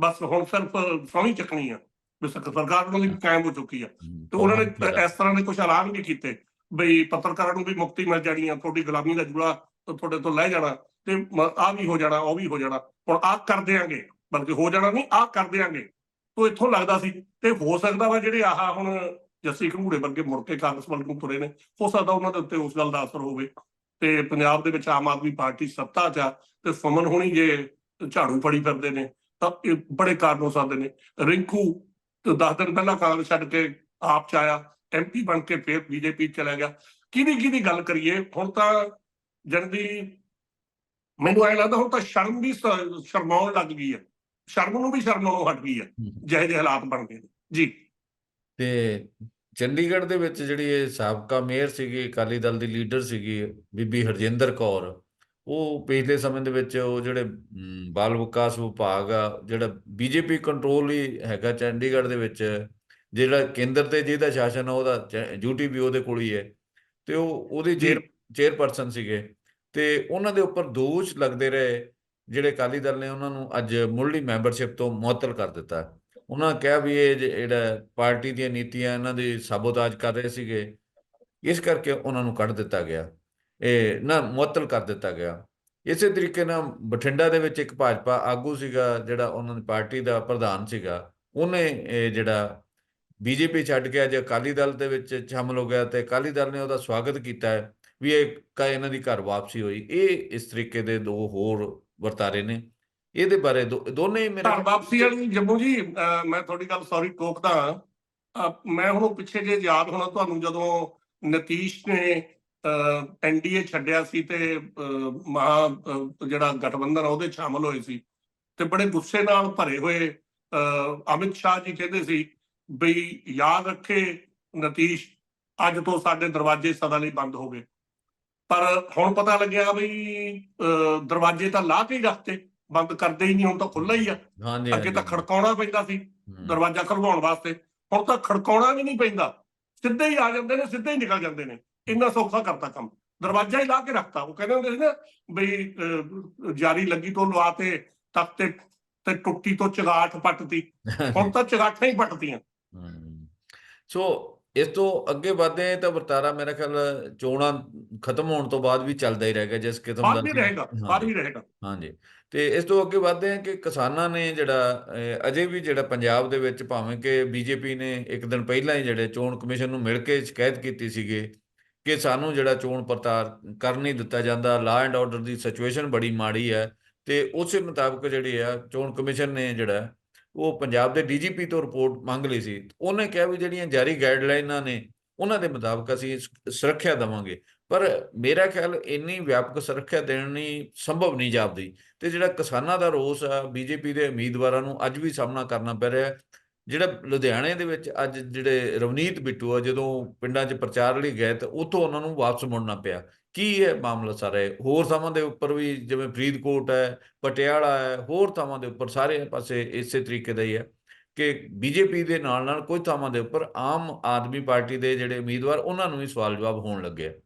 ਬਸ ਹੁਣ ਸਿਰਫ ਸੌਣੀ ਚੱਕਣੀ ਆ ਵੀ ਸਰ- ਸਰਕਾਰ ਉਹਨਾਂ ਦੀ ਕਾਇਮ ਹੋ ਚੁੱਕੀ ਆ। ਤੇ ਉਹਨਾਂ ਨੇ ਇਸ ਤਰ੍ਹਾਂ ਦੇ ਕੁਝ ਐਲਾਨ ਵੀ ਕੀਤੇ ਬਈ ਪੱਤਰਕਾਰਾਂ ਨੂੰ ਵੀ ਮੁਕਤੀ ਮਿਲ ਜਾਣੀ ਆ ਤੁਹਾਡੀ ਗੁਲਾਮੀ ਦਾ ਜੂੜਾ ਤੁਹਾਡੇ ਤੋਂ ਲੈ ਜਾਣਾ ਤੇ ਆ ਵੀ ਹੋ ਜਾਣਾ, ਉਹ ਵੀ ਹੋ ਜਾਣਾ। ਹੁਣ ਆ ਕਰ ਦਿਆਂਗੇ, ਬਲਕਿ ਹੋ ਜਾਣਾ ਨਹੀਂ ਆ ਕਰ ਦਿਆਂਗੇ। ਤੋਂ ਇੱਥੋਂ ਲੱਗਦਾ ਸੀ, ਤੇ ਹੋ ਸਕਦਾ ਵਾ ਜਿਹੜੇ ਆਹ ਹੁਣ ਜੱਸੀ ਘੰਗੂੜੇ ਵਰਗੇ ਮੁੜ ਕੇ ਕਾਂਗਰਸ ਵੱਲ ਨੂੰ ਤੁਰੇ ਨੇ, ਹੋ ਸਕਦਾ ਉਹਨਾਂ ਦੇ ਉੱਤੇ ਉਸ ਗੱਲ ਦਾ ਅਸਰ ਹੋਵੇ। ਤੇ ਪੰਜਾਬ ਦੇ ਵਿੱਚ ਆਮ ਆਦਮੀ ਪਾਰਟੀ ਸੱਤਾ 'ਚ ਆ, ਤੇ ਸੁਮਨ ਹੋਣੀ ਜੇ ਝਾੜੂ ਫੜੀ ਫਿਰਦੇ ਨੇ, ਤਾਂ ਇਹ ਬੜੇ ਕਾਰਨ ਹੋ ਸਕਦੇ ਨੇ। ਰਿੰਕੂ ਤੇ 10 ਦਿਨ ਪਹਿਲਾਂ ਕਾਂਗਰਸ ਛੱਡ ਕੇ ਆਪ ਚ ਆਇਆ ਐਮਪੀ ਬਣ ਕੇ ਫੇਰ ਬੀਜੇਪੀ ਚਲਾ ਗਿਆ। ਕਿਹਦੀ ਕਿਹਦੀ ਗੱਲ ਕਰੀਏ, ਹੁਣ ਤਾਂ ਜਨਦੀ ਮੈਨੂੰ ਐ ਲੱਗਦਾ ਹੁਣ ਤਾਂ ਸ਼ਰਮ ਵੀ ਸ਼ਰਮਾਉਣ ਲੱਗ ਗਈ ਹੈ ਸ਼ਰਮ ਨੂੰ ਵੀ ਸ਼ਰਮ ਆਉਣੋਂ ਹਟ ਗਈ ਹੈ। ਜਿਹੇ ਜਿਹੇ ਹਾਲਾਤ ਬਣ ਗਏ ਜੀ। ਤੇ ਚੰਡੀਗੜ੍ਹ ਦੇ ਵਿੱਚ ਜਿਹੜੀ ਇਹ ਸਾਬਕਾ ਮੇਅਰ ਸੀਗੀ ਅਕਾਲੀ ਦਲ ਦੀ ਲੀਡਰ ਸੀਗੀ ਬੀਬੀ ਹਰਜਿੰਦਰ ਕੌਰ ਉਹ ਪਿਛਲੇ ਸਮੇਂ ਦੇ ਵਿੱਚ ਉਹ ਜਿਹੜੇ ਬਾਲ ਵਿਕਾਸ ਵਿਭਾਗ ਆ ਜਿਹੜਾ ਬੀਜੇਪੀ ਕੰਟਰੋਲ ਹੀ ਹੈਗਾ ਚੰਡੀਗੜ੍ਹ ਦੇ ਵਿੱਚ ਜਿਹੜਾ ਕੇਂਦਰ ਤੇ ਜਿਹਦਾ ਸ਼ਾਸਨ ਆ ਉਹਦਾ ਵੀ ਉਹਦੇ ਕੋਲ ਹੀ ਹੈ। ਤੇ ਉਹ ਉਹਦੇ ਚੇਅਰਪਰਸਨ ਸੀਗੇ। ਤੇ ਉਹਨਾਂ ਦੇ ਉੱਪਰ ਦੋਸ਼ ਲੱਗਦੇ ਰਹੇ। ਜਿਹੜੇ ਅਕਾਲੀ ਦਲ ਨੇ ਉਹਨਾਂ ਨੂੰ ਅੱਜ ਮੁੱਢਲੀ ਮੈਂਬਰਸ਼ਿਪ ਤੋਂ ਮੁਅੱਤਲ ਕਰ ਦਿੱਤਾ। ਉਹਨਾਂ ਕਿਹਾ ਵੀ ਇਹ ਜ- ਜਿਹੜਾ ਪਾਰਟੀ ਦੀਆਂ ਨੀਤੀਆਂ ਇਹਨਾਂ ਦੀ ਸਾਬੋਤਾਜ ਕਰ ਰਹੇ ਸੀਗੇ, ਇਸ ਕਰਕੇ ਉਹਨਾਂ ਨੂੰ ਕੱਢ ਦਿੱਤਾ ਗਿਆ। ਇਹ ਨਾ ਮੁਅੱਤਲ ਕਰ ਦਿੱਤਾ ਗਿਆ। ਇਸੇ ਤਰੀਕੇ ਨਾਲ ਬਠਿੰਡਾ ਦੇ ਵਿੱਚ ਇੱਕ ਭਾਜਪਾ ਆਗੂ ਸੀਗਾ, ਜਿਹੜਾ ਉਹਨਾਂ ਦੀ ਪਾਰਟੀ ਦਾ ਪ੍ਰਧਾਨ ਸੀਗਾ, ਉਹਨੇ ਇਹ ਜਿਹੜਾ ਬੀਜੇਪੀ ਛੱਡ ਕੇ ਅੱਜ ਅਕਾਲੀ ਦਲ ਦੇ ਵਿੱਚ ਸ਼ਾਮਲ ਹੋ ਗਿਆ ਤੇ ਅਕਾਲੀ ਦਲ ਨੇ ਉਹਦਾ ਸਵਾਗਤ ਕੀਤਾ ਹੈ। ਵੀ ਇਹ ਕਾ ਇਹਨਾਂ ਦੀ ਘਰ ਵਾਪਸੀ ਹੋਈ। ਇਹ ਇਸ ਤਰੀਕੇ ਦੇ ਦੋ ਹੋਰ ਵਰਤਾਰੇ ਨੇ। ਇਹਦੇ ਬਾਰੇ ਦੋ- ਦੋਨੇ ਮੇਰੇ ਘਰ ਵਾਪਸੀ ਵਾਲੀ ਜੰਮੂ ਜੀ ਮੈਂ ਤੁਹਾਡੀ ਗੱਲ ਸੌਰੀ ਟੋਕਦਾ ਅਹ ਮੈਂ ਹੁਣ ਪਿੱਛੇ ਜੇ ਯਾਦ ਹੋਣਾ ਤੁਹਾਨੂੰ ਜਦੋਂ ਨਤੀਸ਼ ਨੇ ਐਨਡੀਏ ਛੱਡਿਆ ਸੀ ਤੇ ਅਹ, ਮਹਾ ਜਿਹੜਾ ਗਠਬੰਧਨ ਉਹਦੇ 'ਚ ਸ਼ਾਮਲ ਹੋਏ ਸੀ ਤੇ ਬੜੇ ਗੁੱਸੇ ਨਾਲ ਭਰੇ ਹੋਏ ਅਹ, ਅਮਿਤ ਸ਼ਾਹ ਜੀ ਕਹਿੰਦੇ ਸੀ ਬਈ ਯਾਦ ਰੱਖੇ ਨਤੀਸ਼ ਅੱਜ ਤੋਂ ਸਾਡੇ ਦਰਵਾਜ਼ੇ ਸਦਾ ਲਈ ਬੰਦ ਹੋ ਗਏ। ਪਰ ਹੁਣ ਪਤਾ ਲੱਗਿਆ ਵੀ ਦਰਵਾਜ਼ੇ ਤਾਂ ਲਾ ਕੇ ਹੀ ਰੱਖਤੇ ਬੰਦ ਕਰਦੇ ਹੀ ਨਹੀਂ ਹੁਣ ਤਾਂ ਖੁੱਲ੍ਹਾ ਹੀ ਆ। ਹਾਂਜੀ ਅੱਗੇ ਤਾਂ। ਖੜਕਾਉਣਾ ਪੈਂਦਾ ਸੀ। ਦਰਵਾਜ਼ਾ ਖਲਵਾਉਣ ਵਾਸਤੇ। ਹੁਣ ਤਾਂ ਖੜਕਾਉਣਾ ਵੀ ਨਹੀਂ ਪੈਂਦਾ। ਸਿੱਧੇ ਹੀ ਆ ਜਾਂਦੇ ਨੇ ਸਿੱਧੇ ਹੀ ਨਿਕਲ ਜਾਂਦੇ ਨੇ। ਇੰਨਾ ਸੌਖਾ ਕਰਤਾ ਕੰਮ। ਦਰਵਾਜ਼ਾ ਹੀ ਲਾ ਕੇ ਰੱਖਤਾ। ਉਹ ਕਹਿੰਦੇ ਹੁੰਦੇ ਸੀ ਨਾ ਬਈ ਜਾਰੀ ਲੱਗੀ ਤੋਂ ਲਵਾ ਤੇ ਤਖਤੇ ਤੇ ਟੁੱਟੀ ਤੋਂ ਚਗਾਠ ਪੱਟਤੀ। ਹੁਣ ਤਾਂ ਚਗਾਠਾਂ ਹੀ ਪੱਟਤੀਆਂ। ਹਮ, ਸੋ ਇਸ ਤੋਂ ਅੱਗੇ ਵਧਦੇ ਹਾਂ ਤਾਂ ਵਰਤਾਰਾ ਮੇਰਾ ਖਿਆਲ ਚੋਣਾਂ ਖਤਮ ਹੋਣ ਤੋਂ ਬਾਅਦ ਵੀ ਚੱਲਦਾ ਹੀ ਰਹੇਗਾ ਜਿਸ ਕਿਸਮ ਦਾ ਬਾਅਦ ਵੀ ਰਹੇਗਾ ਬਾਅਦ ਵੀ ਰਹੇਗਾ। ਹਾਂਜੀ। ਤੇ ਇਸ ਤੋਂ ਅੱਗੇ ਵਧਦੇ ਹਾਂ ਕਿ ਕਿਸਾਨਾਂ ਨੇ ਜਿਹੜਾ ਅਜੇ ਵੀ ਜਿਹੜਾ ਪੰਜਾਬ ਦੇ ਵਿੱਚ ਭਾਵੇਂ ਕਿ ਬੀਜੇਪੀ ਨੇ ਇੱਕ ਦਿਨ ਪਹਿਲਾਂ ਹੀ ਜਿਹੜੇ ਚੋਣ ਕਮਿਸ਼ਨ ਨੂੰ ਮਿਲ ਕੇ ਸ਼ਿਕਾਇਤ ਕੀਤੀ ਸੀਗੇ ਕਿ ਸਾਨੂੰ ਜਿਹੜਾ ਚੋਣ ਪ੍ਰਚਾਰ ਕਰ ਨਹੀਂ ਦਿੱਤਾ ਜਾਂਦਾ law and order the situation ਬੜੀ ਮਾੜੀ ਹੈ ਤੇ ਉਸੇ ਮੁਤਾਬਕ ਜਿਹੜੇ ਆ ਚੋਣ ਕਮਿਸ਼ਨ ਨੇ ਜਿਹੜਾ ਉਹ ਪੰਜਾਬ ਦੇ ਡੀਜੀਪੀ ਤੋਂ ਰਿਪੋਰਟ ਮੰਗ ਲਈ ਸੀ। ਉਹਨੇ ਕਿਹਾ ਵੀ ਜਿਹੜੀਆਂ ਜਾਰੀ ਗਾਈਡਲਾਈਨਾਂ ਨੇ, ਉਹਨਾਂ ਦੇ ਮੁਤਾਬਕ ਅਸੀਂ ਸੁਰੱਖਿਆ ਦੇਵਾਂਗੇ। ਪਰ ਮੇਰਾ ਖਿਆਲ ਇੰਨੀ ਵਿਆਪਕ ਸੁਰੱਖਿਆ ਦੇਣੀ ਸੰਭਵ ਨਹੀਂ ਜਾਪਦੀ। ਤੇ ਜਿਹੜਾ ਕਿਸਾਨਾਂ ਦਾ ਰੋਸ ਆ, ਬੀਜੇਪੀ ਦੇ ਉਮੀਦਵਾਰਾਂ ਨੂੰ ਅੱਜ ਵੀ ਸਾਹਮਣਾ ਕਰਨਾ ਪੈ ਰਿਹਾ। ਜਿਹੜਾ ਲੁਧਿਆਣੇ ਦੇ ਵਿੱਚ ਅੱਜ ਜਿਹੜੇ ਰਵਨੀਤ ਬਿੱਟੂ ਆ, ਜਦੋਂ ਪਿੰਡਾਂ 'ਚ ਪ੍ਰਚਾਰ ਲਈ ਗਏ ਤਾਂ ਉੱਥੋਂ ਉਹਨਾਂ ਨੂੰ ਵਾਪਸ ਮੁੜਨਾ ਪਿਆ। ਕੀ ਹੈ ਮਾਮਲਾ ਸਾਰਾ ਹੋਰ ਥਾਵਾਂ ਦੇ ਉੱਪਰ ਵੀ ਜਿਵੇਂ ਫਰੀਦਕੋਟ ਹੈ ਪਟਿਆਲਾ ਹੈ ਹੋਰ ਥਾਵਾਂ ਦੇ ਉੱਪਰ ਸਾਰੇ ਪਾਸੇ ਇਸੇ ਤਰੀਕੇ ਦਾ ਹੀ ਹੈ ਕਿ ਬੀਜੇਪੀ ਦੇ ਨਾਲ ਨਾਲ ਕੁਝ ਥਾਵਾਂ ਦੇ ਉੱਪਰ ਆਮ ਆਦਮੀ ਪਾਰਟੀ ਦੇ ਜਿਹੜੇ ਉਮੀਦਵਾਰ ਉਹਨਾਂ ਨੂੰ ਵੀ ਸਵਾਲ ਜਵਾਬ ਹੋਣ ਲੱਗੇ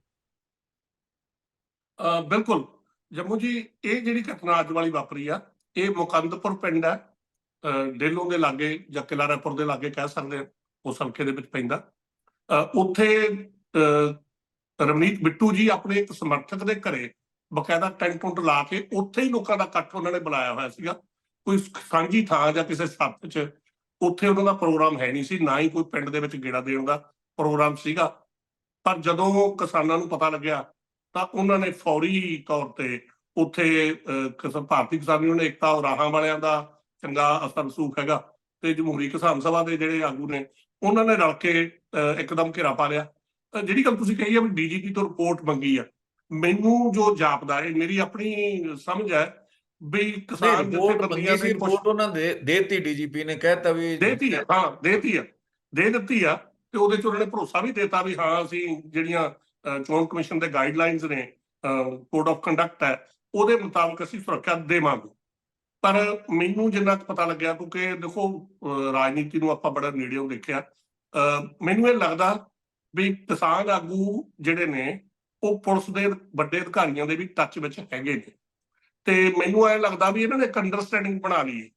ਆ। ਬਿਲਕੁਲ। ਜੰਮੂ ਜੀ ਇਹ ਜਿਹੜੀ ਘਟਨਾ ਅੱਜ ਵਾਲੀ ਵਾਪਰੀ ਆ ਇਹ ਮੁਕੰਦਪੁਰ ਪਿੰਡ ਹੈ। ਅਹ ਡੇਲੋਂ ਦੇ ਲਾਗੇ ਜਾਂ ਕਿਲਾਰਾਪੁਰ ਦੇ ਲਾਗੇ ਕਹਿ ਸਕਦੇ ਹਾਂ, ਉਸ ਹਲਕੇ ਦੇ ਵਿੱਚ ਪੈਂਦਾ। ਅਹ ਉੱਥੇ ਅਹ ਰਵਨੀਤ ਬਿੱਟੂ ਜੀ ਆਪਣੇ ਇੱਕ ਸਮਰਥਕ ਦੇ ਘਰੇ ਬਕਾਇਦਾ ਟੈਂਟ ਟੁੰਟ ਲਾ ਕੇ ਉੱਥੇ ਹੀ ਲੋਕਾਂ ਦਾ ਇਕੱਠ ਉਹਨਾਂ ਨੇ ਬੁਲਾਇਆ ਹੋਇਆ ਸੀਗਾ। ਕੋਈ ਸਾਂਝੀ ਥਾਂ ਜਾਂ ਕਿਸੇ ਸੱਥ 'ਚ ਉੱਥੇ ਉਹਨਾਂ ਦਾ ਪ੍ਰੋਗਰਾਮ ਹੈ ਨਹੀਂ ਸੀ ਨਾ ਹੀ ਕੋਈ ਪਿੰਡ ਦੇ ਵਿੱਚ ਗੇੜਾ ਦੇਣ ਦਾ ਪ੍ਰੋਗਰਾਮ ਸੀਗਾ। ਪਰ ਜਦੋਂ ਕਿਸਾਨਾਂ ਨੂੰ ਪਤਾ ਲੱਗਿਆ ਤਾਂ ਉਹਨਾਂ ਨੇ ਫੌਰੀ ਤੌਰ ਤੇ ਉੱਥੇ ਅਹ, ਕਿਸਾਨ ਭਾਰਤੀ ਕਿਸਾਨ ਯੂਨੀਅਨ ਏਕਤਾ ਰਾਹਾਂ ਵਾਲਿਆਂ ਦਾ ਚੰਗਾ ਅਸਰ ਰਸੂਖ ਹੈਗਾ ਤੇ ਜਮਹੂਰੀ ਕਿਸਾਨ ਸਭਾ ਦੇ ਜਿਹੜੇ ਆਗੂ ਨੇ ਉਹਨਾਂ ਨੇ ਰਲ ਕੇ ਅਹ, ਇੱਕਦਮ ਘੇਰਾ ਪਾ ਲਿਆ। ਜਿਹੜੀ ਗੱਲ ਤੁਸੀਂ ਕਹੀ ਹੈ ਵੀ ਡੀਜੀਪੀ ਤੋਂ ਰਿਪੋਰਟ ਮੰਗੀ ਆ ਮੈਨੂੰ ਜੋ ਜਾਪਦਾ ਹੈ ਮੇਰੀ ਆਪਣੀ ਸਮਝ ਹੈ ਵੀ ਕਿਸਾਨ ਜਥੇਬੰਦੀਆਂ ਦੇ ਰਿਪੋਰਟ ਉਹਨਾਂ ਦੇ ਦੇਤੀ ਡੀਜੀਪੀ ਨੇ ਕਹਿਤਾ ਵੀ ਦੇਤੀ ਆ ਹਾਂ ਦੇਤੀ ਆ ਦੇ ਦਿੱਤੀ ਆ ਤੇ ਉਹਦੇ ਚ ਉਹਨਾਂ ਨੇ ਭਰੋਸਾ ਵੀ ਦਿੱਤਾ ਵੀ ਹਾਂ ਅਸੀਂ ਜਿਹੜੀਆਂ ਚੋਣ ਕਮਿਸ਼ਨ ਦੇ ਗਾਈਡਲਾਈਨਸ ਨੇ ਕੋਡ ਆਫ ਕੰਡਕਟ ਹੈ ਉਹਦੇ ਮੁਤਾਬਕ ਅਸੀਂ ਸੁਰੱਖਿਆ ਦੇਵਾਂਗੇ। ਪਰ ਮੈਨੂੰ ਜਿੰਨਾ ਪਤਾ ਲੱਗਿਆ ਕਿਉਂਕਿ ਦੇਖੋ ਰਾਜਨੀਤੀ ਨੂੰ ਆਪਾਂ ਬੜਾ ਨੇੜਿਓਂ ਦੇਖਿਆ ਮੈਨੂੰ ਇਹ ਲੱਗਦਾ ਵੀ ਕਿਸਾਨ ਆਗੂ ਜਿਹੜੇ ਨੇ, ਉਹ ਪੁਲਿਸ ਦੇ ਵੱਡੇ ਅਧਿਕਾਰੀਆਂ ਦੇ ਵੀ ਟੱਚ ਵਿੱਚ ਹੈਗੇ ਨੇ। ਤੇ ਮੈਨੂੰ ਐ ਲੱਗਦਾ ਵੀ ਇਹਨਾਂ ਨੇ ਇੱਕ ਅੰਡਰਸਟੈਂਡਿੰਗ ਬਣਾ ਲਈ